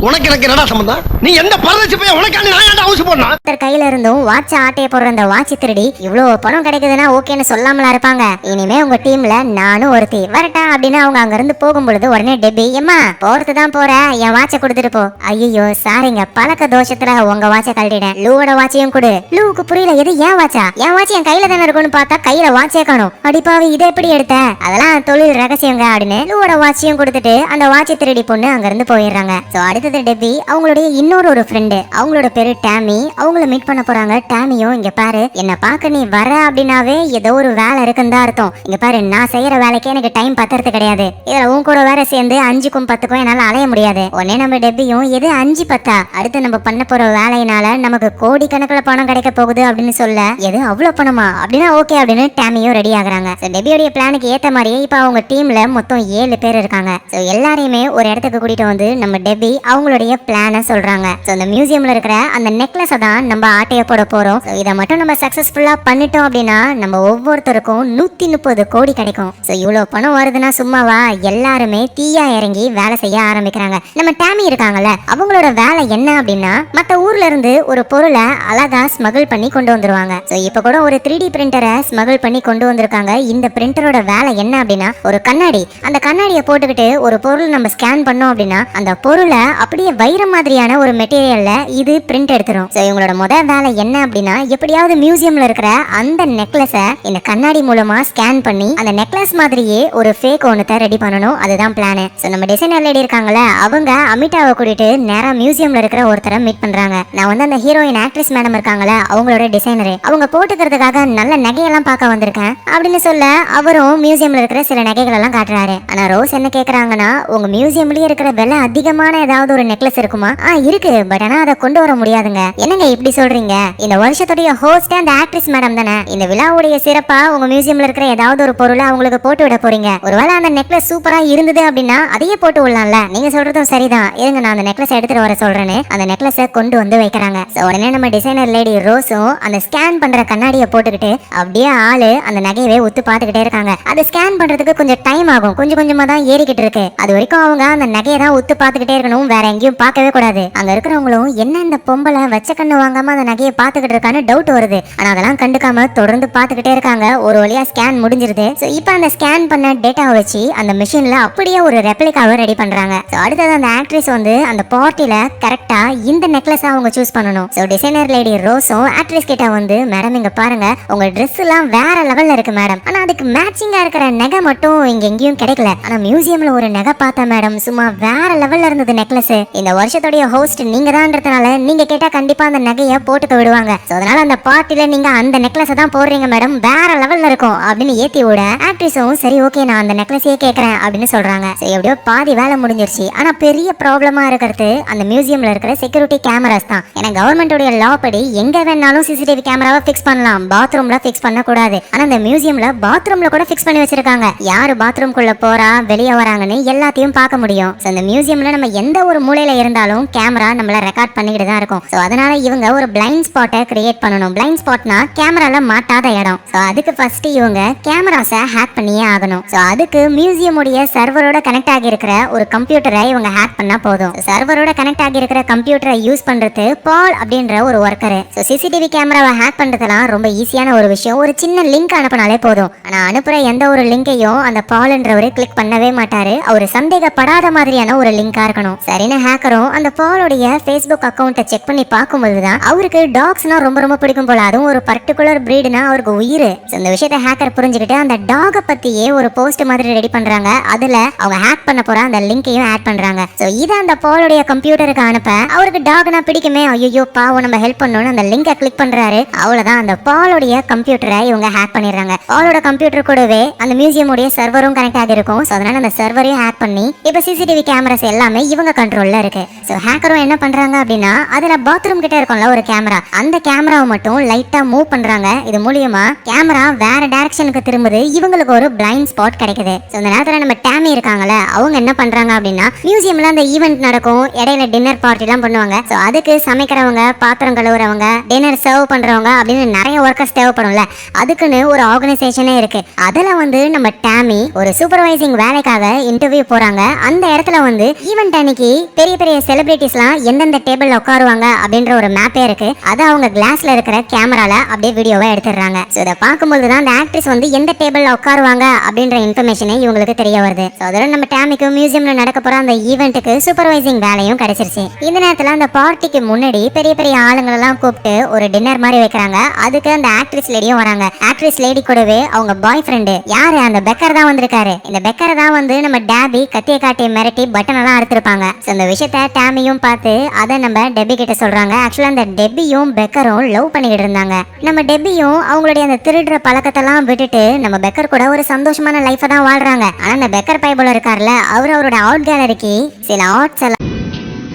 உனக்கு எனக்கு என்னடா சம்பந்தம்? நீ எந்த பரதச்சு போய் உனக்காண்டி நான் ஏன்டா ஊசி போடணும்? ஒருத்தர் கையில இருந்தும் வாட்ச் ஆட்டைய போடுற அந்த வாட்ச் திருடி இவ்வளவு பணம் கிடைக்குதுன்னா ஓகேன்னு சொல்லாமலா இருப்பாங்க. இனிமே உங்க டீம்ல நானும் ஒருத்தி. வரட்டா அப்படின்னு அவங்க அங்க இருந்து போகும்பொழுது உடனே டெபி ஏமா போறது தான் போற. என் வாட்சை கொடுத்துட்டு போ. ஐயோ சாரிங்க பழக்க தோஷத்துல உங்க வாட்சை கழட்டிட்டேன். லூவோட வாட்சையும் கொடு. லூவுக்கு புரியல எது ஏன் வாட்சா என் வாட்ச் என் கையில தானே இருக்கும்னு பார்த்தா கையில வாட்சே காணும். அடிப்பாவி இதை எப்படி எடுத்த? அதெல்லாம் தொழில் ரகசியங்க அப்படின்னு லூவோட வாட்சையும் கொடுத்துட்டு அந்த வாட்சை திருடி பொண்ணு அங்க இருந்து போயிடுறாங்க சோ அடுத்தது டெபி அவங்களுடைய இன்னொரு ஒரு ஃப்ரெண்டு அவங்களோட பேரு டேமி. அவங்கள மீட் பண்ண போறாங்க. டேமியும் இங்க பாரு என்ன பார்க்க நீ வர அப்படின்னாவே ஏதோ ஒரு வேலை இருக்குன்னு தான் அர்த்தம். இங்க பாரு நான் செய்யற வேலைக்கே எனக்கு டைம் பத்துறது கிடையாது. இதுல உன் கூட வேற சேர்ந்து அஞ்சுக்கும் பத்துக்கும் என்னால அலைய முடியாது. உடனே நம்ம டெபியும் எது அஞ்சு பத்தா? அடுத்து நம்ம பண்ண போற வேலையினால நமக்கு கோடி கணக்குல பணம் கிடைக்க போகுது அப்படின்னு சொல்ல எது அவ்வளவு பணமா? அப்படின்னா ஓகே அப்படின்னு டேமியும் ரெடி ஆகுறாங்க. So, டெபியோடைய பிளானுக்கு ஏத்த மாதிரியே இப்ப அவங்க டீம்ல மொத்தம் ஏழு பேர் இருக்காங்க. ஸோ எல்லாரையுமே ஒரு இடத்துக்கு கூட்டிட்டு வந்து நம்ம டெபி அவங்களுடைய பிளானை சொல்றாங்க. ஸோ இந்த மியூசியம்ல இருக்கிற அந்த நெக்லஸை தான் நம்ம ஆட்டைய போட போறோம். இதை மட்டும் நம்ம சக்சஸ்ஃபுல்லா பண்ணிட்டோம் அப்படின்னா நம்ம ஒவ்வொருத்தருக்கும் நூத்தி முப்பது கோடி கிடைக்கும். ஸோ இவ்வளவு பணம் வருதுன்னா சும்மாவா எல்லாருமே தீயா இறங்கி வேலை செய்ய ஆரம்பிக்கிறாங்க. நம்ம டேமி இருக்காங்கல்ல அவங்களோட வேலை என்ன அப்படின்னா மத்த ஊர்ல இருந்து ஒரு பொருளை அழகா ஸ்மகிள் பண்ணி கொண்டு வந்துருவாங்க. ஸோ இப்போ கூட ஒரு த்ரீ டி பிரிண்டரை ஸ்மகிள் பண்ணி கொண்டு வந்திருக்காங்க. இந்த பிரிண்டரோட வேலை என்ன அப்படின்னா ஒரு கண்ணாடி. அந்த கண்ணாடியை போட்டுக்கிட்டு ஒரு பொருள் நம்ம ஸ்கேன் பண்ணோம் அப்படின்னா அந்த பொருளை அப்படியே வைரம் மாதிரியான ஒரு மெட்டீரியல்ல இது பிரிண்ட் எடுத்துரும். ஸோ இவங்களோட முதல் வேலை என்ன அப்படின்னா எப்படியாவது மியூசியம்ல இருக்கிற அந்த நெக்லஸை இந்த கண்ணாடி மூலமா ஸ்கேன் பண்ணி அந்த நெக்லஸ் மாதிரியே ஒரு ஃபேக் ஒன்றுத்தை ரெடி பண்ணணும். அதுதான் பிளானு ஸோ நம்ம டிசைனர் லேடி இருக்காங்கல்ல அவங்க அமிதாவை கூட்டிட்டு நேரா மியூசியம்ல இருக்கிற ஒருத்தரை மீட் பண்றாங்க. நான் வந்து அந்த ஹீரோயின் ஆக்ட்ரஸ் மேடம் இருக்காங்கல்ல அவங்களோட டிசைனரு அவங்க போட்டுக்கிறதுக்காக நல்ல நகையெல்லாம் பார்க்க வந்திருக்கேன். அப்படின்னு சொல்ல அவரும் மியூசியம்ல இருக்கிற சில நகைகள் எல்லாம் காட்டுறாரு. ஆனா ரோஸ் என்ன கேக்குறாங்கன்னா உங்க மியூசியம்லயே இருக்கிற விலை அதிகமான ஏதாவது ஒரு நெக்லஸ் இருக்குமா? ஆ இருக்கு. பட் ஆனா அதை கொண்டு வர முடியாதுங்க. என்னங்க இப்படி சொல்றீங்க? இந்த வருஷத்துடைய ஹோஸ்ட் அந்த ஆக்ட்ரஸ் மேடம் தானே. இந்த விழாவுடைய சிறப்பா உங்க மியூசியம்ல இருக்கிற ஏதாவது ஒரு பொருளை அவங்களுக்கு போட்டு விட போறீங்க. ஒருவேளை அந்த நெக்லஸ் சூப்பரா இருந்தது அப்படின்னா அதையே போட்டு விடலாம்ல. நீங்க சொல்றதும் சரிதான். இருங்க நான் அந்த நெக்லஸ் எடுத்துட்டு வர சொல்றேன்னு. அந்த நெக்லஸை கொண்டு வந்து வைக்கிறாங்க. உடனே நம்ம டிசைனர் லேடி ரோஸும் அந்த ஸ்கேன் பண்ற கண்ணாடியை போட்டுக்கிட்டு அப்படியே ஆளு அந்த நகையவே உத்து பார்த்துக்கிட்டே இருக்காங்க. அது ஸ்கேன் பண்றதுக்கு கொஞ்சம் டைம் ஆகும். கொஞ்சம் கொஞ்சமா தான் ஏறிக்கிட்டு இருக்கு. அது வரைக்கும் அவங்க அந்த நகையை தான் உத்து பார்த்துக்கிட்டே இருக்கணும் வேற எங்கேயும் பார்க்கவே கூடாது. அங்க இருக்கிறவங்களும் என்ன இந்த பொம்பளை வச்ச கண்ணு வாங்காம அந்த நகையை பார்த்துக்கிட்டு இருக்கான்னு டவுட் வருது. ஆனா அதெல்லாம் கண்டுக்காம தொடர்ந்து பார்த்துக்கிட்டே இருக்காங்க. ஒரு வழியா ஸ்கேன் முடிஞ்சிருது. ஸோ இப்போ அந்த ஸ்கேன் பண்ண டேட்டாவை வச்சு அந்த மிஷின்ல அப்படியே ஒரு ரெப்ளிகாவை ரெடி பண்றாங்க. அடுத்தது அந்த ஆக்ட்ரஸ் வந்து அந்த பார்ட்டில கரெக்டா இந்த நெக்லஸ் அவங்க சூஸ் பண்ணணும். ஸோ டிசைனர் லேடி ரோஸும் ஆக்ட்ரஸ் கிட்ட வந்து மேடம் இங்க பாருங்க. உங்க ட்ரெஸ் எல்லாம் வேற லெவல்ல இருக்கு மேடம் ஆனா அதுக்கு மேட்சிங்கா இருக்கிற நகை மட்டும் இங்க எங்கேயும் கிடைக்கல. ஆனா மியூசியம்ல ஒரு நகை பார்த்தேன் மேடம் சும்மா வேற லெவல்ல இருந்தது நெக்லஸ் இந்த வருஷத்துடைய ஹோஸ்ட் நீங்க தான்றதுனால நீங்க கேட்டா கண்டிப்பா அந்த நகையை போட்டுக்க விடுவாங்க. ஸோ அதனால அந்த பார்ட்டில நீங்க அந்த நெக்லஸ் தான் போடுறீங்க மேடம் வேற லெவல்ல இருக்கும் அப்படின்னு ஏத்தி விட ஆக்ட்ரஸும் சரி ஓகே நான் அந்த நெக்லஸே கேட்கறேன் அப்படின்னு சொல்றாங்க. சரி எப்படியோ பாதி வேலை முடிஞ்சிருச்சு. ஆனா பெரிய ப்ராப்ளமா இருக்கிறது அந்த மியூசியம்ல இருக்கிற செக்யூரிட்டி கேமராஸ் தான். ஏன்னா கவர்மெண்டோட லா படி எங்க வேணாலும் சிசிடிவி கேமராவை ஃபிக்ஸ் பண்ணலாம். பாத்ரூம்ல ஃபிக்ஸ் பண்ண கூடாது ஆனா அந்த மியூசியம்ல பாத்ரூம்ல கூட ஃபிக்ஸ் பண்ணி வச்சிருக்காங்க. யாரு பாத்ரூம்குள்ள போறா வெளியே வராங்கன்னு எல்லாத்தையும் பார்க்க முடியும். அந்த மியூசியம்ல நம்ம எந்த ஒரு மூலையில இருந்தாலும் கேமரா நம்மள ரெக்கார்ட் பண்ணிக்கிட்டு தான் இருக்கும். ஸோ அதனால இவங்க ஒரு பிளைண்ட் ஸ்பாட்டை கிரியேட் பண்ணணும். பிளைண்ட் ஸ்பாட்னா கேமரால மாட்டாத இடம். ஸோ அதுக்கு ஃபர்ஸ்ட் இவங்க கேமராஸை ஹேக் பண்ணியே ஆகணும். ஸோ அதுக்கு மியூசியம் உடைய சர்வரோட கனெக்ட் ஆகியிருக்கிற ஒரு கம்ப்யூட்டரை இவங்க ஹேக் பண்ணா போதும். சர்வரோட கனெக்ட் ஆகியிருக்கிற கம்ப்யூட்டரை யூஸ் பண்றது பால் அப்படின்ற ஒரு ஒர்க்கர் ஸோ சிசிடிவி கேமராவை ஹேக் பண்றதெல்லாம் ரொம்ப ஈஸியான ஒரு விஷயம். ஒரு சின்ன லிங்க் அனுப்பினாலே போதும். ஆனா அனுப்புற எந்த ஒரு லிங்கையும் அந்த பால்ன்றவர் கிளிக் பண்ணவே மாட்டாரு. அவர் சந்தேகப்படாத மாதிரியான ஒரு லிங்கா இருக்கணும். சரின்னு ஹேக்கரும் அந்த பாலுடைய ஃபேஸ்புக் அக்கௌண்ட்டை செக் பண்ணி பார்க்கும்போது தான் அவருக்கு டாக்ஸ்னா ரொம்ப ரொம்ப பிடிக்கும் போல. அதுவும் ஒரு பர்டிகுலர் பிரீடுனா அவருக்கு உயிர். இந்த விஷயத்தை ஹேக்கர் புரிஞ்சுக்கிட்டு அந்த டாகை பத்தியே ஒரு போஸ்ட் மாதிரி ரெடி பண்றாங்க. அதுல அவங்க ஹேக் பண்ண போற அந்த லிங்கையும் ஆட் பண்றாங்க. ஸோ இதை அந்த பாலுடைய கம்ப்யூட்டருக்கு அனுப்ப அவருக்கு டாக்னா பிடிக்குமே. ஐயோ பாவம் நம்ம ஹெல்ப் பண்ணணும்னு அந்த லிங்கை கிளிக் பண்றாரு. அவ்வளவுதான். அந்த பாலுடைய கம்ப்யூட்டரை இவங்க ஹேக் பண்ணிடுறாங்க. பாலோட கம்ப்யூட்டர் கூடவே அந்த மியூசியம் உடைய சர்வரும் கனெக்ட் ஆகிருக்கும் ஸோ அதனால அந்த சர்வரையும் ஹேக் பண்ணி இப்போ சிசிடிவி கேமராஸ் எல்லாமே இவங்க கண்ட்ரோல் கண்ட்ரோல்ல இருக்கு. ஸோ ஹேக்கரும் என்ன பண்றாங்க அப்படின்னா அதுல பாத்ரூம் கிட்ட இருக்கும்ல ஒரு கேமரா அந்த கேமராவை மட்டும் லைட்டா மூவ் பண்றாங்க. இது மூலியமா கேமரா வேற டைரக்ஷனுக்கு திரும்புது. இவங்களுக்கு ஒரு பிளைண்ட் ஸ்பாட் கிடைக்குது. ஸோ இந்த நேரத்தில் நம்ம டேமி இருக்காங்கல்ல அவங்க என்ன பண்றாங்க அப்படின்னா மியூசியம்ல அந்த ஈவெண்ட் நடக்கும். இடையில டின்னர் பார்ட்டி எல்லாம் பண்ணுவாங்க. ஸோ அதுக்கு சமைக்கிறவங்க பாத்திரம் கழுவுறவங்க டின்னர் சர்வ் பண்றவங்க அப்படின்னு நிறைய ஒர்க்கர்ஸ் தேவைப்படும்ல. அதுக்குன்னு ஒரு ஆர்கனைசேஷனே இருக்கு. அதுல வந்து நம்ம டேமி ஒரு சூப்பர்வைசிங் வேலைக்காக இன்டர்வியூ போறாங்க. அந்த இடத்துல வந்து ஈவெண்ட் அன்னைக்கு பெரிய பெரிய செலிபிரிட்டிஸ்லாம் எந்தெந்த டேபிள் உட்காருவாங்க அப்படின்ற ஒரு மேப்பே இருக்கு. அது அவங்க கிளாஸ்ல இருக்கிற கேமரால அப்படியே வீடியோவை எடுத்துடுறாங்க. ஸோ இதை பார்க்கும்போது தான் அந்த ஆக்ட்ரஸ் வந்து எந்த டேபிள்ல உட்காருவாங்க அப்படின்ற இன்ஃபர்மேஷனே இவங்களுக்கு தெரிய வருது. ஸோ அதோட நம்ம டேமிக்கு மியூசியம்ல நடக்க போற அந்த ஈவெண்ட்டுக்கு சூப்பர்வைசிங் வேலையும் கிடைச்சிருச்சு. இந்த நேரத்துல அந்த பார்ட்டிக்கு முன்னாடி பெரிய பெரிய ஆளுங்களெல்லாம் கூப்பிட்டு ஒரு டின்னர் மாதிரி வைக்கிறாங்க. அதுக்கு அந்த ஆக்ட்ரஸ் லேடியும் வராங்க. ஆக்ட்ரஸ் லேடி கூடவே அவங்க பாய் ஃப்ரெண்டு யாரு? அந்த பெக்கர் தான் வந்திருக்காரு. இந்த பெக்கரை தான் வந்து நம்ம டேபி கத்தியை காட்டி மிரட்டி பட்டன் எல்லாம் அறுத்திருப்பாங்க. அந்த விஷயத்த டேமியும் பார்த்து அதை நம்ம டெபி கிட்ட சொல்றாங்க. ஆக்சுவலாக அந்த டெபியும் பெக்கரும் லவ் பண்ணிக்கிட்டு இருந்தாங்க. நம்ம டெபியும் அவங்களுடைய அந்த திருடுற பழக்கத்தெல்லாம் விட்டுட்டு நம்ம பெக்கர் கூட ஒரு சந்தோஷமான லைஃபை தான் வாழ்றாங்க. ஆனால் அந்த பெக்கர் பைபிள் இருக்கார்ல அவர் அவரோட அவுட் கேலரிக்கு சில ஆர்ட்ஸ் எல்லாம்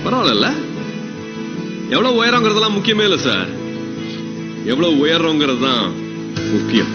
பரவாயில்ல. எவ்வளோ உயரங்கிறதெல்லாம் முக்கியமே இல்லை சார் எவ்வளோ உயர்றோங்கிறது தான் முக்கியம்.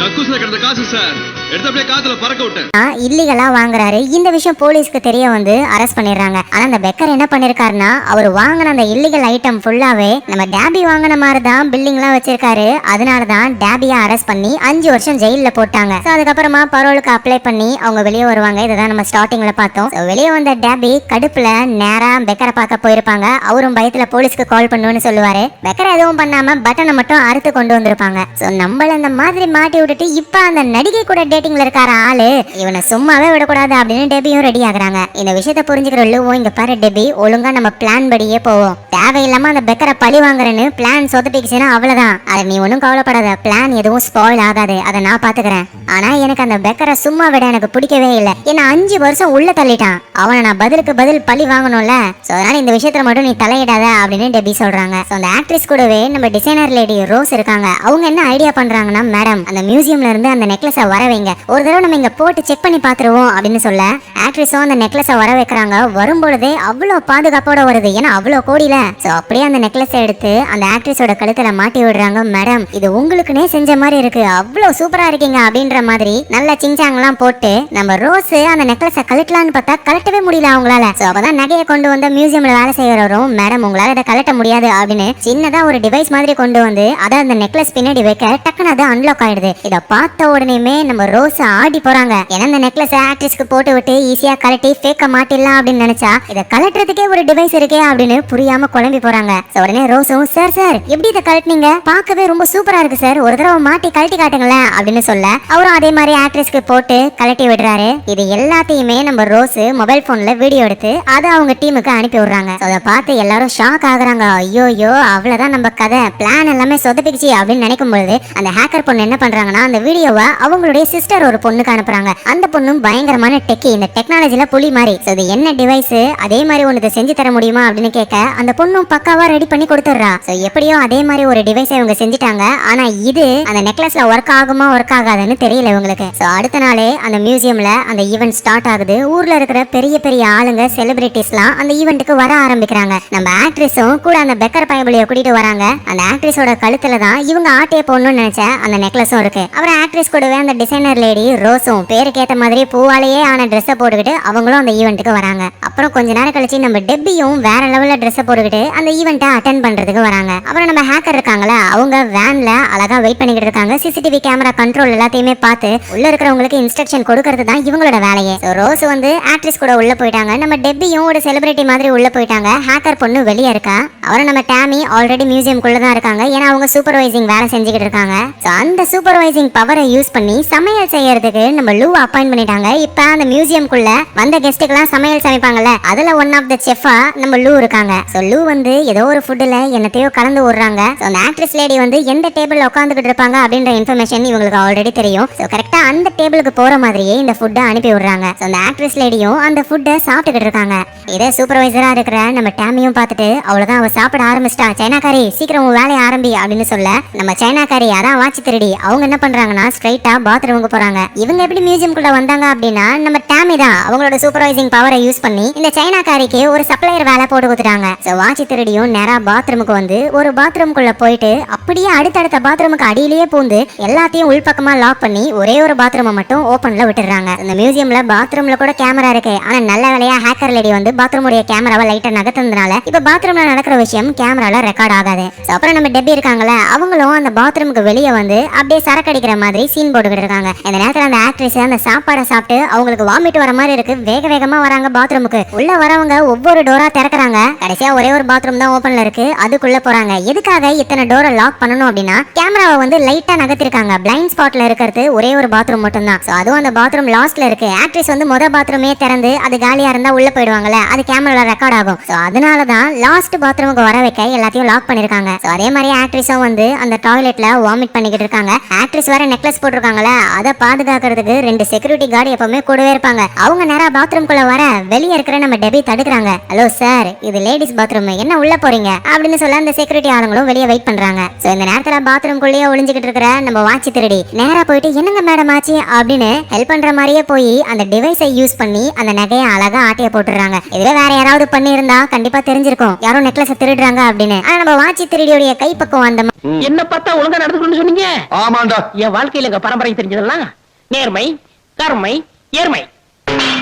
கக்கூஸ்ல கிடந்த காசு சார் எடுத்து காத்துல பறக்க விட்டேன். இல்லீகலா வாங்குறாரு. இந்த விஷயம் போலீஸ்க்கு தெரிய வந்து அரெஸ்ட் பண்ணிடுறாங்க. ஆனா அந்த பெக்கர் என்ன பண்ணிருக்காருன்னா அவர் வாங்கின அந்த இல்லீகல் ஐட்டம் ஃபுல்லாவே நம்ம டேபி வாங்கின மாதிரி தான் பில்டிங்லாம் வச்சிருக்காரு. அதனால தான் டேபியை அரெஸ்ட் பண்ணி அஞ்சு வருஷம் ஜெயில்ல போட்டாங்க. ஸோ அதுக்கப்புறமா பரோலுக்கு அப்ளை பண்ணி அவங்க வெளியே வருவாங்க. இதுதான் நம்ம ஸ்டார்டிங்ல பார்த்தோம். So, வெளியே வந்த டேபி கடுப்புல நேரா பெக்கரை பார்க்க போயிருப்பாங்க. அவரும் பயத்துல போலீஸ்க்கு கால் பண்ணுன்னு சொல்லுவாரு. பெக்கரை எதுவும் பண்ணாம பட்டனை மட்டும் அறுத்து கொண்டு வந்திருப்பாங்க. ஸோ நம்மள இந்த மாதிரி மாட்டி விட்டுட்டு இப்ப அந்த நடிகை கூட டேட்டிங்ல இருக்கார ஆளு இவனை சும்மாவே விடக்கூடாது அப்படின்னு டெபியும் ரெடி ஆகுறாங்க. இந்த விஷயத்த புரிஞ்சுக்கிற லுவும் இங்க பாரு டெபி ஒழுங்கா நம்ம பிளான் படியே போவோம். தேவையில்லாம அந்த பெக்கரை பழி வாங்குறேன்னு பிளான் சொதப்பிக்கிச்சுன்னா அவ்வளவுதான். அதை நீ ஒன்றும் கவலைப்படாத பிளான் எதுவும் ஸ்பாயில் ஆகாது. அதை நான் பாத்துக்கிறேன். ஆனா எனக்கு அந்த பெக்கரை சும்மா விட எனக்கு பிடிக்கவே இல்லை. என்ன அஞ்சு வருஷம் உள்ள தள்ளிட்டான். அவனை நான் பதிலுக்கு பதில் பழி வாங்கணும்ல. சோ அதனால இந்த விஷயத்துல மட்டும் நீ தலையிடாத அப்படின்னு டெபி சொல்றாங்க. சோ அந்த ஆக்ட்ரஸ் கூடவே நம்ம டிசைனர் லேடி ரோஸ் இருக்காங்க. அவங்க என்ன ஐடியா பண்றாங்கன்னா மேடம் அந்த மியூசியம்ல இருந்து அந்த நெக்லஸை வர வைங்க ஒரு தடவை நம்ம இங்க போட்டு செக் பண்ணி பாத்துருவோம் அப்படின்னு சொல்ல ஆக்ட்ரஸும் அந்த நெக்லஸை வர வைக்கிறாங்க. வரும்பொழுதே அவ்வளோ பாதுகாப்போட வருது. ஏன்னா அவ்வளோ கோடியில. சோ அப்படியே அந்த நெக்லஸ் எடுத்து அந்த ஆக்ட்ரஸோட கழுத்துல மாட்டி விடுறாங்க. மேடம் இது உங்களுக்குனே செஞ்ச மாதிரி இருக்கு. அவ்வளோ சூப்பரா இருக்கீங்க. அப்படின்ற மாதிரி நல்ல சிங்சாங்கெல்லாம் போட்டு நம்ம ரோஸ் அந்த நெக்லஸை கழட்டலாம்னு பார்த்தா கலட்டவே முடியல அவங்களால. சோ அப்பதான் நகையை கொண்டு வந்த மியூசியம்ல வேலை செய்யறவரும் மேடம் உங்களால இதை கலட்ட முடியாது அப்படின்னு சின்னதா ஒரு டிவைஸ் மாதிரி கொண்டு வந்து அதை அந்த நெக்லஸ் பின்னாடி வைக்க டக்குன்னு அது அன்லாக் ஆயிடுது. இதை பார்த்த உடனேமே நம்ம ரோஸ் ஆடி போறாங்க. ஏன்னா இந்த நெக்லஸ் ஆக்ட்ரஸ்க்கு போட்டு விட்டு ஈஸியா கலட்டி ஃபேக்க மாட்டிடலாம் அப்படின்னு நினைச்சா இதை கலட்டுறதுக்கே ஒரு டிவைஸ் இருக்கே அப்படின்னு புரியாம குழம்பி போறாங்க. உடனே ரோஸும் சார் சார் எப்படி இதை கலட்டினீங்க பார்க்கவே ரொம்ப சூப்பரா இருக்கு சார் ஒரு தடவை மாட்டி கழட்டி காட்டுங்களேன் அப்படின்னு சொல்ல அவரும் அதே மாதிரி ஆக்ட்ரஸ்க்கு போட்டு கழட்டி விடுறாரு. இது எல்லாத்தையுமே நம்ம ரோஸ் மொபைல் போன்ல வீடியோ எடுத்து அதை அவங்க டீமுக்கு அனுப்பி விடுறாங்க. அதை பார்த்து எல்லாரும் ஷாக் ஆகுறாங்க. ஐயோ ஐயோ அவ்வளவுதான் நம்ம கதை. பிளான் எல்லாமே சொதப்பிக்குச்சு அப்படின்னு நினைக்கும் பொழுது அந்த ஹேக்கர் பொண்ணு என்ன பண்றாங்கன்னா அந்த வீடியோவை அவங்களுடைய சிஸ்டர் ஒரு பொண்ணுக்கு அனுப்புறாங்க. அந்த பொண்ணும் பயங்கரமான டெக்கி இந்த டெக்னாலஜில புலி மாதிரி. So இது என்ன டிவைஸ் அதே மாதிரி உனக்கு செஞ்சு தர முடியுமா அப்படின்னு கேட்க அந்த பொண்ணும் பக்காவா ரெடி பண்ணி கொடுத்துட்றா. ஸோ எப்படியோ அதே மாதிரி ஒரு டிவைஸை இவங்க செஞ்சுட்டாங்க. ஆனா இது அந்த நெக்லஸ்ல ஒர்க் ஆகுமா ஒர்க் ஆகாதுன்னு தெரியல இவங்களுக்கு. ஸோ அடுத்த நாளே அந்த மியூசியம்ல அந்த ஈவெண்ட் ஸ்டார்ட் ஆகுது. ஊர்ல இருக்கிற பெரிய பெரிய ஆளுங்க செலிபிரிட்டிஸ்லாம் அந்த ஈவெண்ட்டுக்கு வர ஆரம்பிக்கிறாங்க. நம்ம ஆக்ட்ரஸும் கூட அந்த பெக்கர் பயபலியை கூட்டிட்டு வராங்க. அந்த ஆக்ட்ரஸோட கழுத்துல தான் இவங்க ஆட்டையை போடணும்னு நினைச்ச அந்த நெக்லஸும் இருக்கு. அப்புறம் ஆக்ட்ரஸ் கூடவே அந்த டிசைனர் லேடி ரோஸும் பேருக்கு ஏத்த மாதிரி பூவாலேயே ஆன ட்ரெஸ்ஸை போட்டுக்கிட்டு அவங்களும் அந்த ஈவெண்ட்டுக்கு வராங்க. அப்புறம் கொஞ்ச நேரம் கழிச்சு நம்ம டெப்பியும் வேற லெவலில் ட்ரெஸ்ஸை போட்டுக்கிட்டு அந்த ஈவெண்ட்டை அட்டன் பண்றதுக்கு வராங்க. அப்புறம் நம்ம ஹேக்கர் இருக்காங்களா அவங்க வேன்ல அழகா வெயிட் பண்ணிக்கிட்டு இருக்காங்க. சிசிடிவி கேமரா கண்ட்ரோல் எல்லாத்தையுமே பார்த்து உள்ள இருக்கிறவங்களுக்கு இன்ஸ்ட்ரக்ஷன் கொடுக்கறது தான் இவங்களோட வேலையே. ரோஸ் வந்து ஆக்ட்ரஸ் கூட உள்ள போயிட்டாங்க. நம்ம டெப்பியும் ஒரு செலிபிரிட்டி மாதிரி உள்ள போயிட்டாங்க. ஹேக்கர் பொண்ணு வெளியே இருக்கா? அப்புறம் நம்ம டேமி ஆல்ரெடி மியூசியம்குள்ள தான் இருக்காங்க. ஏன்னா அவங்க சூப்பர்வைசிங் வேலை செஞ்சுக்கிட்டு இருக்காங்க. அந்த சூப்பர்வைசிங் பவரை யூஸ் பண்ணி சமையல் செய்யறதுக்கு நம்ம லூ அப்பாயிண்ட் பண்ணிட்டாங்க. இப்ப அந்த மியூசியம்குள்ள வந்த கெஸ்ட்டுக்கெல்லாம் சமையல் சமைப்பாங்கல்ல அதுல ஒன் ஆஃப் த செஃபா நம்ம லூ இருக்காங்க. ஸோ லூ வந்து ஏதோ ஒரு ஃபுட்டுல என்னத்தையோ கலந்து விடுறாங்க ஸோ அந்த ஆக்ட்ரஸ் லேடி வந்து எந்த டேபிள் உட்காந்துக்கிட்டு இருப்பாங்க அப்படின்ற இன்ஃபர்மேஷன் இவங்களுக்கு ஆல்ரெடி தெரியும். ஸோ கரெக்டா அந்த டேபிளுக்கு போற மாதிரியே இந்த ஃபுட்டை அனுப்பி விடுறாங்க. ஸோ அந்த ஆக்ட்ரஸ் லேடியும் அந்த ஃபுட்டை சாப்பிட்டுக்கிட்டு இருக்காங்க. இதே சூப்பர்வைசரா இருக்கிற நம்ம டேமியும் பார்த்துட்டு அவ்வளோதான் அவ சாப்பிட ஆரம்பிச்சிட்டா. சைனாக்காரி சீக்கிரம் வேலையை ஆரம்பி அப்படின்னு சொல்ல நம்ம சைனாக்காரி அதான் வாட்சி திருடி. அவங்க என்ன பண்றாங்கன்னா ஸ்ட்ரைட்டா பாத்ரூமுக்கு போறாங்க. இவங்க எப்படி மியூசியம்குள்ள வந்தாங்க அப்படின்னா நம்ம டேமி தான் அவங்களோட சூப்பர்வைசிங் பவரை யூஸ் பண்ணி இந்த சைனாக்காரிக்கு ஒரு சப்ளையர் வேலை போட்டு கொடுத்துட்டாங்க. ஸோ வாட்ச் திருடியும் நேரா பாத்ரூமுக்கு வந்து ஒரு பாத்ரூம்குள்ள போயிட்டு அப்படியே அடுத்தடுத்த பாத்ரூமுக்கு அடியிலேயே பூந்து எல்லாத்தையும் உள்பக்கமா லாக் பண்ணி ஒரே ஒரு பாத்ரூமை மட்டும் ஓப்பன்ல விட்டுறாங்க இந்த மியூசியம்ல பாத்ரூம்ல கூட கேமரா இருக்கு. ஆனா நல்ல வேலையா ஹேக்கர் லேடி வந்து பாத்ரூமுடைய கேமராவை லைட்டா நகர்த்ததுனால இப்ப பாத்ரூம்ல நடக்கிற விஷயம் கேமரால ரெக்கார்ட் ஆகாது. ஸோ அப்புறம் நம்ம டெப்பி இருக்காங்கல்ல அவங்களும் அந்த பாத்ரூமுக்கு வெளியே வந்து அப்படியே சரக்கு அடிக்கிற மாதிரி சீன் போட்டுக்கிட்டு இருக்காங்க. இந்த நேரத்துல அந்த ஆக்ட்ரஸ் அந்த சாப்பாடை சாப்பிட்டு அவங்களுக்கு வாமிட் வர மாதிரி இருக்கு. வேக வேகமா வராங்க பாத்ரூமுக்கு உள்ள வரவங்க ஒவ்வொரு டோரா திறக்கிறாங்க. கடைசியா ஒரே ஒரு பாத்ரூம் தான் ஓபன்ல இருக்கு. அதுக்குள்ள போறாங்க. எதுக்காக இத்தனை டோரை லாக் பண்ணணும் அப்படின்னா கேமராவை வந்து லைட்டா நகர்த்திருக்காங்க. பிளைண்ட் ஸ்பாட்ல இருக்கிறது ஒரே ஒரு பாத்ரூம் மட்டும் தான் சோ அதுவும் அந்த பாத்ரூம் லாஸ்ட்ல இருக்கு. ஆக்ட்ரஸ் வந்து முத பாத்ரூமே திறந்து அது காலியா இருந்தா உள்ள போயிடுவாங்கல்ல அது கேமரால ரெக்கார்ட் ஆகும். சோ அதனால தான் லாஸ்ட் பாத்ரூமுக்கு வர வைக்க எல்லாத்தையும் லாக் பண்ணிருக்காங்க. அதே மாதிரி ஆக்ட்ரஸும் வந்து அந்த டாய்லெட்ல வாமிட் பண்ணிக்கிட்டு இருக்காங்க. ஆக்ட்ரஸ் வேற நெக்லஸ் போட்டிருக்காங்கல்ல அதை பாதுகாக்கிறதுக்கு ரெண்டு செக்யூரிட்டி கார்டு எப்பவுமே கூடவே இருப்பாங்க. அவங்க நேரா பாத்ரூம்குள்ள வர வெளியே இருக்கிற நம்ம டெபி தடுக்கிறாங்க. ஹலோ சார் இது லேடிஸ் பாத்ரூம் என்ன உள்ள போறீங்க? அப்படின்னு சொல்ல அந்த செக்யூரிட்டி ஆளுங்களும் வெளியே வெயிட் பண்றாங்க. சோ இந்த நேரத்துல பாத்ரூம்குள்ளேயே ஒளிஞ்சுக்கிட்டு இருக்கிற நம்ம வாட்ச் திருடி நேரா போயிட்டு என்னங்க மேடம் ஆச்சு? அப்படின்னு ஹெல்ப் பண்ற மாதிரியே போய் அந்த டிவைஸை யூஸ் பண்ணி அந்த நகையை அழகா ஆட்டைய போட்டுறாங்க இதுவே வேற யாராவது பண்ணியிருந்தா கண்டிப்பா தெரிஞ்சிருக்கும். யாரும் நெக்லஸ் திருடுறாங்க அப்படின்னு. ஆனா நம்ம வாட்ச் திருடியோடைய கைப்பக்கம் அந்த என்ன பார்த்தா ஒழுங்கா நடந்துக்கணும்னு சொன்னீங்க? ஆமாண்டா. என் வாழ்க்கையில எங்க பரம்பரை தெரிஞ்சதெல்லாம் நேர்மை கருமை ஏர்மை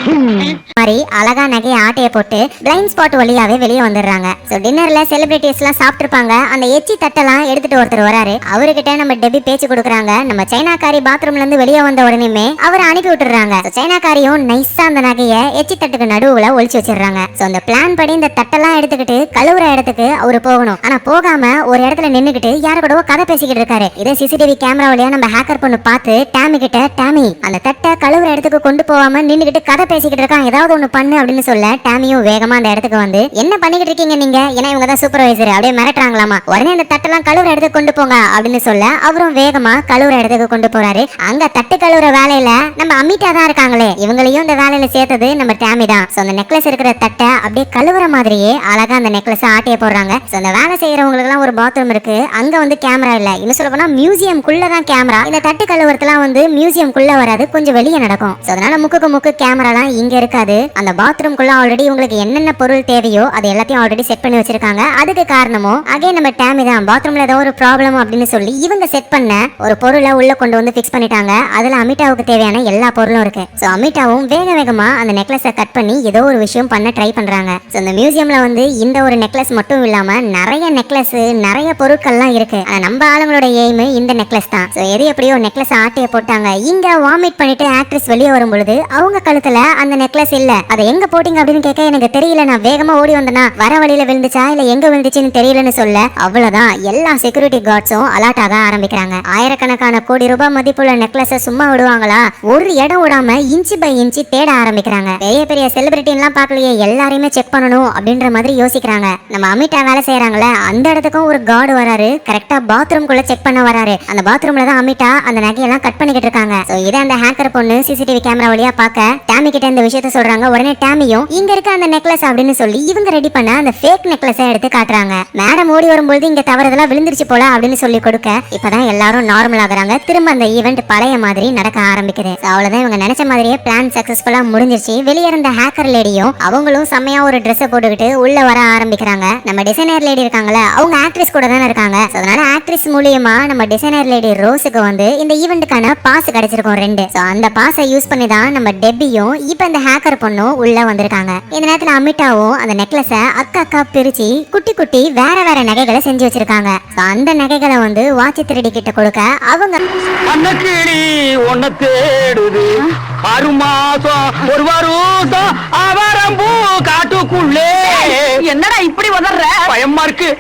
மாதிரி அழகா நகையை ஆட்டைய போட்டு பிளைண்ட் ஸ்பாட் வழியாவே வெளியே வந்துடுறாங்க. சோ டின்னர்ல செலிபிரிட்டிஸ் எல்லாம் சாப்பிட்டுருப்பாங்க. அந்த எச்சி தட்டெல்லாம் எடுத்துட்டு ஒருத்தர் வராரு. அவர்கிட்ட நம்ம டெபி பேச்சு கொடுக்குறாங்க. நம்ம சைனாக்காரி பாத்ரூம்ல இருந்து வெளியே வந்த உடனேமே அவரை அனுப்பி விட்டுறாங்க சைனாக்காரியும் நைஸா அந்த நகையை எச்சி தட்டுக்கு நடுவுல ஒழிச்சு வச்சிடுறாங்க. சோ அந்த பிளான் படி இந்த தட்டெல்லாம் எடுத்துக்கிட்டு கழுவுற இடத்துக்கு அவர் போகணும். ஆனா போகாம ஒரு இடத்துல நின்னுக்கிட்டு யாரு கூடவோ கதை பேசிக்கிட்டு இருக்காரு. இதே சிசிடிவி கேமரா வழியா நம்ம ஹேக்கர் பொண்ணு பார்த்து டாமி கிட்ட டாமி. அந்த தட்டை கழுவுற இடத்துக்கு கொண்டு போகாம நின்னுக்கிட்டு கதை பேசிக்கிட்டு இருக்கான் ஏதாவது ஒண்ணு பண்ணு அப்படின்னு சொல்ல டாமியும் வேகமா அந்த இடத்துக்கு வந்து என்ன பண்ணிக்கிட்டு இருக்கீங்க நீங்க? ஏன்னா இவங்க தான் சூப்பர்வைசர் அப்படியே மிரட்டுறாங்களாமா? உடனே அந்த தட்டெல்லாம் கழுவுற இடத்துக்கு கொண்டு போங்க அப்படின்னு சொல்ல அவரும் வேகமா கழுவுற இடத்துக்கு கொண்டு போறாரு. அங்க தட்டு கழுவுற வேலையில நம்ம அமிதா தான் இருக்காங்களே. இவங்களையும் இந்த வேலையில சேர்த்தது நம்ம டாமி தான். சோ அந்த நெக்லஸ் இருக்கிற தட்டை அப்படியே கழுவுற மாதிரியே அழகா அந்த நெக்லஸ் ஆட்டைய போடுறாங்க. சோ அந்த வேலை செய்யறவங்களுக்கு ஒரு பாத்ரூம் இருக்கு. அங்க வந்து கேமரா இல்ல. இன்னும் சொல்ல போனா மியூசியம் குள்ள தான் கேமரா இந்த தட்டு கழுவுறதுலாம் வந்து மியூசியம் குள்ள வராது. கொஞ்சம் வெளியே நடக்கும். சோ அதனால முக்குக்கு முக்கு கேமரா கேமராலாம் இங்க இருக்காது. அந்த பாத்ரூம் குள்ள ஆல்ரெடி உங்களுக்கு என்னென்ன பொருள் தேவையோ அது எல்லாத்தையும் ஆல்ரெடி செட் பண்ணி வச்சிருக்காங்க. அதுக்கு காரணமும் அகைன் நம்ம டேமி தான் பாத்ரூம்ல ஏதோ ஒரு ப்ராப்ளம் அப்படின்னு சொல்லி இவங்க செட் பண்ண ஒரு பொருளை உள்ள கொண்டு வந்து ஃபிக்ஸ் பண்ணிட்டாங்க. அதுல அமிட்டாவுக்கு தேவையான எல்லா பொருளும் இருக்கு. சோ அமிட்டாவும் வேக வேகமா அந்த நெக்லஸை கட் பண்ணி ஏதோ ஒரு விஷயம் பண்ண ட்ரை பண்றாங்க. சோ இந்த மியூசியம்ல வந்து இந்த ஒரு நெக்லஸ் மட்டும் இல்லாம நிறைய நெக்லஸ் நிறைய பொருட்கள்லாம் இருக்கு. நம்ம ஆளுங்களோட எய்ம் இந்த நெக்லஸ் தான். சோ எது எப்படியோ நெக்லஸ் ஆட்டைய போட்டாங்க. இங்க வாமிட் பண்ணிட்டு ஆக்ட்ரஸ் வெளியே வரும் பொழுது அவங்க கழுத்துல அந்த நெக்லஸ் இல்ல. அதை எங்க போட்டீங்க அப்படின்னு கேட்க எனக்கு தெரியல. நான் வேகமா ஓடி வந்தனா வர வழியில விழுந்துச்சா இல்ல எங்க விழுந்துச்சுன்னு தெரியலன்னு சொல்ல அவ்வளவுதான். எல்லா செக்யூரிட்டி கார்ட்ஸும் அலர்ட் ஆக ஆரம்பிக்கிறாங்க. ஆயிரக்கணக்கான கோடி ரூபாய் மதிப்புள்ள நெக்லஸ சும்மா விடுவாங்களா? ஒரு இடம் விடாம இன்ச்சு பை இன்ச்சு தேட ஆரம்பிக்கிறாங்க. பெரிய பெரிய செலிபிரிட்டி எல்லாம் பார்க்கலையே எல்லாரையுமே செக் பண்ணணும் அப்படின்ற மாதிரி யோசிக்கிறாங்க. நம்ம அமிதா வேலை செய்யறாங்கல்ல அந்த இடத்துக்கும் ஒரு கார்டு வராரு. கரெக்டா பாத்ரூம் குள்ள செக் பண்ண வராரு. அந்த பாத்ரூம்ல தான் அமிதா அந்த நகையெல்லாம் கட் பண்ணிக்கிட்டு இருக்காங்க. இதை அந்த ஹேக்கர் பொண்ணு சிசிடிவி கேமரா வழியா பார்க்க டாமி கிட்ட இந்த விஷயத்த சொல்றாங்க. உடனே டேமியும் இங்க இருக்க அந்த நெக்லஸ் அப்படின்னு சொல்லி இவங்க ரெடி பண்ண அந்த ஃபேக் நெக்லஸை எடுத்து காட்டுறாங்க. மேடம் ஓடி வரும்போது இங்க தவறுதலா விழுந்துருச்சு போல அப்படின்னு சொல்லி கொடுக்க இப்பதான் எல்லாரும் நார்மல் ஆகுறாங்க. திரும்ப அந்த ஈவெண்ட் பழைய மாதிரி நடக்க ஆரம்பிக்குது. அவ்வளவுதான். இவங்க நினைச்ச மாதிரியே பிளான் சக்சஸ்ஃபுல்லா முடிஞ்சிருச்சு. வெளியே இருந்த ஹேக்கர் லேடியும் அவங்களும் செம்மையா ஒரு ட்ரெஸ் போட்டுக்கிட்டு உள்ள வர ஆரம்பிக்கிறாங்க. நம்ம டிசைனர் லேடி இருக்காங்கல்ல அவங்க ஆக்ட்ரஸ் கூட தானே இருக்காங்க. அதனால ஆக்ட்ரஸ் மூலியமா நம்ம டிசைனர் லேடி ரோஸுக்கு வந்து இந்த ஈவெண்ட்டுக்கான பாஸ் கிடைச்சிருக்கும் ரெண்டு. அந்த பாஸை யூஸ் பண்ணி தான் நம்ம டெப்பியும் இப்ப இந்த ஹேக்கர் பொண்ணும் உள்ள வந்திருக்காங்க. இந்த நேரத்துல அமிட்டாவும் அந்த நெக்லஸ அக்கா அக்கா பிரிச்சு குட்டி குட்டி வேற வேற நகைகளை செஞ்சு வச்சிருக்காங்க. அந்த நகைகளை வந்து வாட்சி திருடி கிட்ட கொடுக்க அவங்க அன்னக்கிளி உன்னை தேடுது. ஆறு மாசம் ஒரு வருஷம் அவரம்பூ காட்டுக்குள்ளே. என்னடா இப்படி வதர்ற பயமா இருக்கு.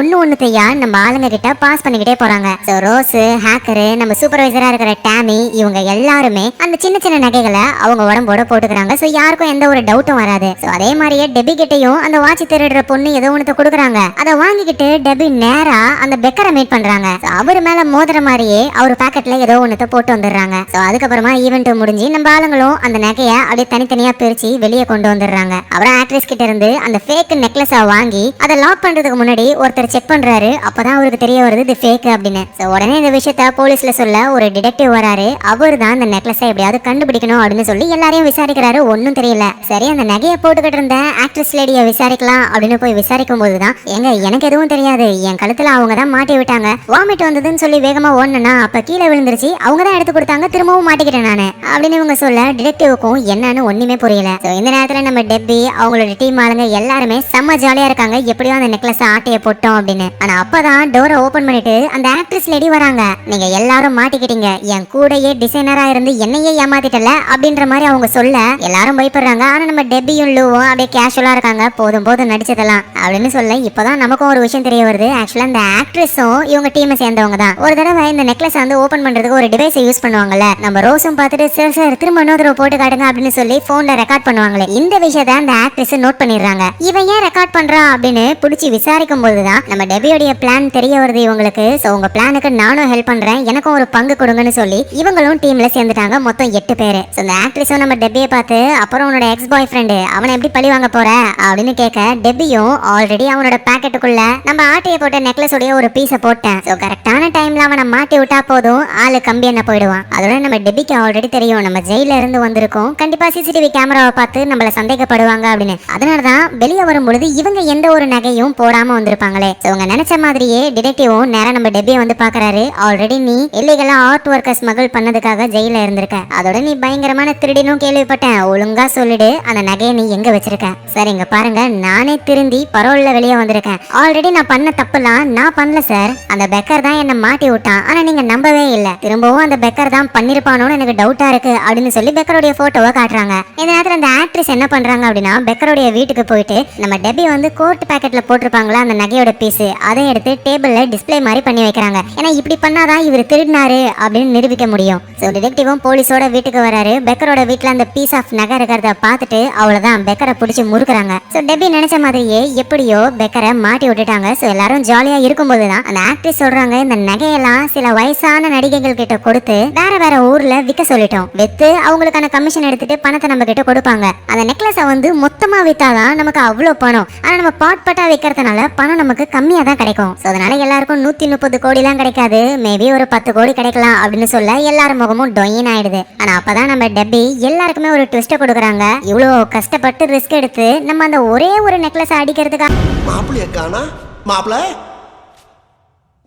ஒண்ணு ஒண்ணுத்தையா நம்ம ஆளுங்க கிட்ட பாஸ் பண்ணிக்கிட்டே போறாங்க. சோ ரோஸ் ஹேக்கரு நம்ம சூப்பர்வைசரா இருக்கிற டேமி இவங்க எல்லாருமே அந்த சின்ன சின்ன நகைகளை அவங்க உடம்போட போட்டுக்கிறாங்க. சோ யாருக்கும் எந்த ஒரு டவுட்டும் வராது. சோ அதே மாதிரியே டெபி கிட்டயும் அந்த வாட்ச் திருடுற பொண்ணு ஏதோ ஒண்ணு கொடுக்குறாங்க. அதை வாங்கிக்கிட்டு டெபி நேரா அந்த பெக்கரை மீட் பண்றாங்க. அவர் மேல மோதுற மாதிரியே அவர் பாக்கெட்ல ஏதோ ஒண்ணுத்த போட்டு வந்துடுறாங்க. சோ அதுக்கப்புறமா ஈவெண்ட் முடிஞ்சு நம்ம ஆளுங்களும் அந்த நகையை அப்படியே தனித்தனியா பிரிச்சு வெளியே கொண்டு வந்துடுறாங்க. அப்புறம் ஆக்ட்ரஸ் கிட்ட இருந்து அந்த ஃபேக் நெக்லஸ வாங்கி அதை லாக் பண்றதுக்கு முன்னாடி ஒருத்தர் செக் பண்ணுறாரு அப்போ தான் அவருக்கு தெரிய வருது இது ஃபேக் அப்படின்னு. ஸோ உடனே இந்த விஷயத்த போலீஸில் சொல்ல ஒரு டிடெக்டிவ் வராரு. அவர் தான் அந்த நெக்லஸை எப்படியாவது கண்டுபிடிக்கணும் அப்படின்னு சொல்லி எல்லாரையும் விசாரிக்கிறாரு. ஒன்றும் தெரியல. சரி அந்த நகையை போட்டுக்கிட்டு இருந்த ஆக்ட்ரஸ் லேடியை விசாரிக்கலாம் அப்படின்னு போய் விசாரிக்கும் போது தான் எங்க எனக்கு எதுவும் தெரியாது. என் கழுத்தில் அவங்க தான் மாட்டி விட்டாங்க. வாமிட் வந்ததுன்னு சொல்லி வேகமாக ஓடணும்னா அப்போ கீழே விழுந்துருச்சு. அவங்க தான் எடுத்து கொடுத்தாங்க. திரும்பவும் மாட்டிக்கிட்டேன் நான். அப்படின்னு இவங்க சொல்ல டிடெக்டிவுக்கும் என்னன்னு ஒன்றுமே புரியல. ஸோ இந்த நேரத்தில் நம்ம டெப்பி அவங்களோட டீம் ஆளுங்க எல்லாருமே செம்ம ஜாலியாக இருக்காங்க. எப்படியோ அந்த நெக்லஸ் ஆட்டையை போட்டோம். அப்படின்னு. ஆனா அப்பதான் டோரை ஓபன் பண்ணிட்டு அந்த ஆக்ட்ரஸ் லேடி வராங்க. நீங்க எல்லாரும் மாட்டிக்கிட்டீங்க. என் கூடயே டிசைனரா இருந்து என்னையே ஏமாத்திட்டல அப்படின்ற மாதிரி அவங்க சொல்ல எல்லாரும் பயப்படுறாங்க. ஆனா நம்ம டெப்பியும் லூவும் அப்படியே கேஷுவலா இருக்காங்க. போதும் போதும் நடிச்சதெல்லாம் அப்படின்னு சொல்ல இப்பதான் நமக்கும் ஒரு விஷயம் தெரிய வருது. ஆக்சுவலா அந்த ஆக்ட்ரஸும் இவங்க டீமை சேர்ந்தவங்க தான். ஒரு தடவை இந்த நெக்லஸ் வந்து ஓபன் பண்றதுக்கு ஒரு டிவைஸ் யூஸ் பண்ணுவாங்கல்ல. நம்ம ரோஸும் பார்த்துட்டு சார் சார் திரும்ப இன்னொரு போட்டு காட்டுங்க அப்படின்னு சொல்லி போன்ல ரெக்கார்ட் பண்ணுவாங்களே. இந்த விஷயத்த அந்த ஆக்ட்ரஸ் நோட் பண்ணிடுறாங்க. இவன் ஏன் ரெக்கார்ட் பண்றான் அப்படின்னு பிடிச்சி விசாரிக்கும் போதுதான் நம்ம டெபியோடைய பிளான் தெரிய வருது இவங்களுக்கு. சோ உங்க பிளானுக்கு நானும் ஹெல்ப் பண்றேன். எனக்கும் ஒரு பங்கு கொடுங்கன்னு சொல்லி இவங்களும் டீம்ல சேர்ந்துட்டாங்க. மொத்தம் எட்டு பேரு. சோ இந்த ஆக்ட்ரஸும் நம்ம டெபியை பார்த்து அப்புறம் உன்னோட எக்ஸ் பாய் ஃப்ரெண்டு அவனை எப்படி பழி வாங்க போற? அப்படின்னு கேட்க டெபியும் ஆல்ரெடி அவனோட பாக்கெட்டுக்குள்ள நம்ம ஆட்டையை போட்ட நெக்லஸ் உடைய ஒரு பீஸை போட்டேன். ஸோ கரெக்டான டைம்ல அவனை மாட்டி விட்டா போதும். ஆளு கம்பி என்ன போயிடுவான். அதோட நம்ம டெபிக்கு ஆல்ரெடி தெரியும். நம்ம ஜெயில இருந்து வந்திருக்கோம். கண்டிப்பா சிசிடிவி கேமராவை பார்த்து நம்மள சந்தேகப்படுவாங்க அப்படின்னு. அதனாலதான் வெளியே வரும்பொழுது இவங்க எந்த ஒரு நகையும் போடாம வந்திருப்பாங்களே. இவங்க நினைச்ச மாதிரியே டிடெக்டிவும் நேரம் நம்ம டெபியை வந்து பாக்குறாரு ஆல்ரெடி நீ இல்லீகலா ஆர்ட் ஒர்க்கர் ஸ்மகிள் பண்ணதுக்காக ஜெயில இருந்திருக்க. அதோட நீ பயங்கரமான திருடினும் கேள்விப்பட்டேன். ஒழுங்கா சொல்லிடு அந்த நகையை நீ எங்க வச்சிருக்க? சார் இங்க பாருங்க நானே திருந்தி பரோல்ல வெளியே வந்திருக்கேன். ஆல்ரெடி நான் பண்ண தப்புலாம் நான் பண்ணல சார் அந்த பெக்கர் தான் என்ன மாட்டி விட்டான். ஆனா நீங்க நம்பவே இல்ல. திரும்பவும் அந்த பெக்கர் தான் பண்ணிருப்பானோன்னு எனக்கு டவுட்டா இருக்கு. அப்படின்னு சொல்லி பெக்கருடைய போட்டோவை காட்டுறாங்க. இந்த நேரத்துல அந்த ஆக்ட்ரஸ் என்ன பண்றாங்க அப்படின்னா பெக்கருடைய வீட்டுக்கு போயிட்டு நம்ம டெபி வந்து கோர்ட் பேக்கெட்ல போட்டிருப்பாங்களா அந்த நகையோட பீஸு அதை எடுத்து டேபிள்ல டிஸ்ப்ளே மாதிரி பண்ணி வைக்கிறாங்க. ஏன்னா இப்படி பண்ணாதான் இவர் திருடினாரு அப்படின்னு நிரூபிக்க முடியும். ஸோ டிடெக்டிவும் போலீஸோட வீட்டுக்கு வராரு. பெக்கரோட வீட்டில் அந்த பீஸ் ஆஃப் நகை இருக்கிறத பார்த்துட்டு அவ்வளோதான் பெக்கரை பிடிச்சி முறுக்குறாங்க. ஸோ டெபி நினைச்ச மாதிரியே எப்படியோ பெக்கரை மாட்டி விட்டுட்டாங்க. ஸோ எல்லாரும் ஜாலியாக இருக்கும்போது தான் அந்த ஆக்ட்ரஸ் சொல்றாங்க இந்த நகையெல்லாம் சில வயசான நடிகைகள் கிட்ட கொடுத்து வேற வேற ஊர்ல விற்க சொல்லிட்டோம். வித்து அவங்களுக்கான கமிஷன் எடுத்துட்டு பணத்தை நம்ம கிட்ட கொடுப்பாங்க. அந்த நெக்லஸை வந்து மொத்தமா வித்தாதான் நமக்கு அவ்வளோ பணம். ஆனால் நம்ம பாட்பட்டா விற்கிறதுனால பணம் நமக்கு கம்மியாக தான் கிடைக்கும். ஸோ அதனால எல்லாருக்கும் நூத்தி முப்பது கோடிலாம் கிடைக்காது. மேபி ஒரு பத்து கோடி கிடைக்கலாம் அப்படின்னு சொல்ல எல்லார் முகமும் டொயின் ஆயிடுது. ஆனா அப்பதான் நம்ம டெப்பி எல்லாருக்குமே ஒரு ட்விஸ்ட்டை கொடுக்குறாங்க. இவ்வளோ கஷ்டப்பட்டு ரிஸ்க் எடுத்து நம்ம அந்த ஒரே ஒரு நெக்லஸ் அடிக்கிறதுக்காக மாப்பிள்ளைய காணா மாப்பிள்ள?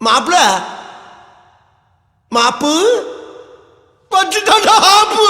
மாப்பிள மாப்பு? பச்சுட்டாடா ஆப்பு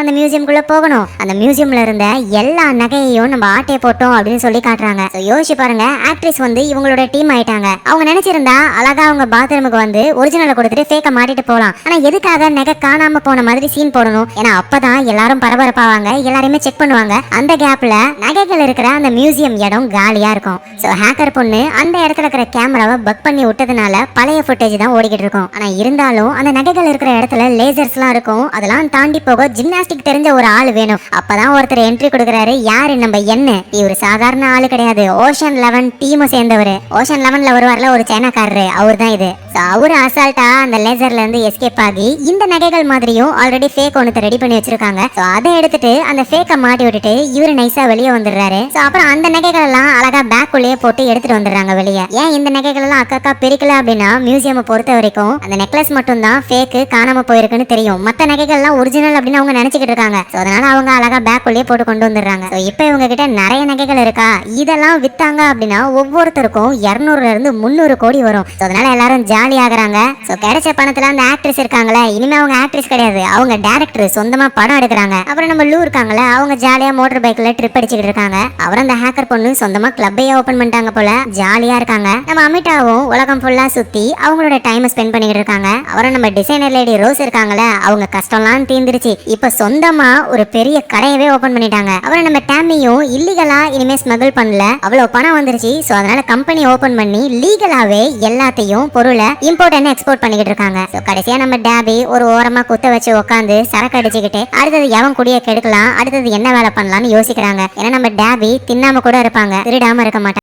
அந்த மியூசியம்குள்ள போகணும். அந்த மியூசியம்ல இருந்த எல்லா நகையையும் நம்ம ஆட்டே போட்டோம் அப்படின்னு சொல்லி காட்டுறாங்க. யோசிச்சு பாருங்க ஆக்ட்ரஸ் வந்து இவங்களோட டீம் ஆயிட்டாங்க. அவங்க நினைச்சிருந்தா அழகா அவங்க பாத்ரூமுக்கு வந்து ஒரிஜினலை கொடுத்துட்டு ஃபேக்க மாட்டிட்டு போலாம். ஆனா எதுக்காக நகை காணாம போன மாதிரி சீன் போடணும்? ஏன்னா அப்பதான் எல்லாரும் பரபரப்பாவாங்க எல்லாருமே செக் பண்ணுவாங்க. அந்த கேப்ல நகைகள் இருக்கிற அந்த மியூசியம் இடம் காலியா இருக்கும். சோ ஹேக்கர் பொண்ணு அந்த இடத்துல இருக்கிற கேமராவை பக் பண்ணி விட்டதுனால பழைய ஃபுட்டேஜ் தான் ஓடிக்கிட்டு இருக்கும். ஆனா இருந்தாலும் அந்த நகைகள் இருக்கிற இடத்துல லேசர்ஸ்லாம் இருக்கும். அதெல்லாம் தாண்டி போக ஜிம்னாஸ்டிக் தெரிஞ்ச ஒரு ஆள் வேணும். அப்பதான் ஒருத்தர் என்ட்ரி கொடுக்குறாரு. யாரு? நம்ம என்ன? இவர் சாதாரண ஆளு கிடையாது. ஓஷன் லெவன் டீமும் சேர்ந்தவர். ஓஷன் லெவன்ல வருவார்ல ஒரு சைனாக்காரரு. அவர் தான் இது அவரு அசால்ட்டா அந்த லேசர்ல இருந்து எஸ்கேப் ஆகி இந்த நகைகள் மாதிரியும் ஆல்ரெடி ஃபேக் ஒன்று ரெடி பண்ணி வச்சிருக்காங்க. So, அதை எடுத்துட்டு அந்த ஃபேக்கை மாட்டி விட்டுட்டு இவரு நைஸா வெளியே வந்துடுறாரு. So, அப்புறம் அந்த நகைகள் எல்லாம் அழகா பேக் உள்ளே போட்டு எடுத்துட்டு வந்துடுறாங்க வெளியே. ஏன் இந்த நகைகள் எல்லாம் அக்கா பிரிக்கல அப்படின்னா மியூசியம் பொறுத்த வரைக்கும் அந்த நெக்லஸ் மட்டும் தான் ஃபேக்கு காணாம போயிருக்குன்னு தெரியும். மத்த நகைகள் எல்லாம் ஒரிஜினல் அப்படின்னு அவங்க நினைச்சுக்கிட்டு இருக்காங்க. ஸோ அதனால அவங்க அழகா பேக் போட்டு கொண்டு வந்துடுறாங்க. ஸோ இப்போ இவங்க கிட்ட நிறைய நகைகள் இருக்கா? இதெல்லாம் வித்தாங்க அப்படின்னா ஒவ்வொருத்தருக்கும் இரநூறுல இருந்து முந்நூறு கோடி வரும். ஸோ அதனால எல்லாரும் ஜாலி ஆகுறாங்க. ஸோ கிடைச்ச பணத்துல அந்த ஆக்ட்ரஸ் இருக்காங்களே இனிமே அவங்க ஆக்ட்ரஸ் கிடையாது. அவங்க டேரக்டர் சொந்தமா படம் எடுக்கிறாங்க. அப்புறம் நம்ம லூ இருக்காங்களே அவங்க ஜாலியா மோட்டர் பைக்ல ட்ரிப் அடிச்சுக்கிட்டு இருக்காங்க. அப்புறம் அந்த ஹேக்கர் பொண்ணு சொந்தமா கிளப்பையே ஓபன் பண்ணிட்டாங்க போல ஜாலியா இருக்காங்க. நம்ம அமிதாவும் உலகம் ஃபுல்லா சுத்தி அவங்களோட டைம் ஸ்பெண்ட் பண்ணிக்கிட்டு இருக்காங்க. அப்புறம் நம்ம டிசைனர் லேடி ரோஸ் இருக்காங்களே அவங்க கஷ்டம்லாம் தீர்ந்துருச்சு. இப்ப சொந்தமா ஒரு பெரிய கடையவே ஓபன் பண்ணிட்டாங்க. அப்புறம் நம்ம டேமியும் இல்லீகலா இனிமே ஸ்மகிள் பண்ணல. அவ்வளவு பணம் வந்துருச்சு. ஸோ அதனால கம்பெனி ஓபன் பண்ணி லீகலாவே எல்லாத்தையும் பொருளை இம்போர்ட் அண்ட் எக்ஸ்போர்ட் பண்ணிக்கிட்டு இருக்காங்க. சோ கடைசியா நம்ம டேபி ஒரு ஓரமா குத்த வச்சு உட்காந்து சரக்கு அடிச்சுக்கிட்டு அடுத்தது எவன் குடிய கெடுக்கலாம் அடுத்தது என்ன வேலை பண்ணலாம்னு யோசிக்கிறாங்க. ஏன்னா நம்ம டேபி தின்னாம கூட இருப்பாங்க. திருடாம இருக்க மாட்டாங்க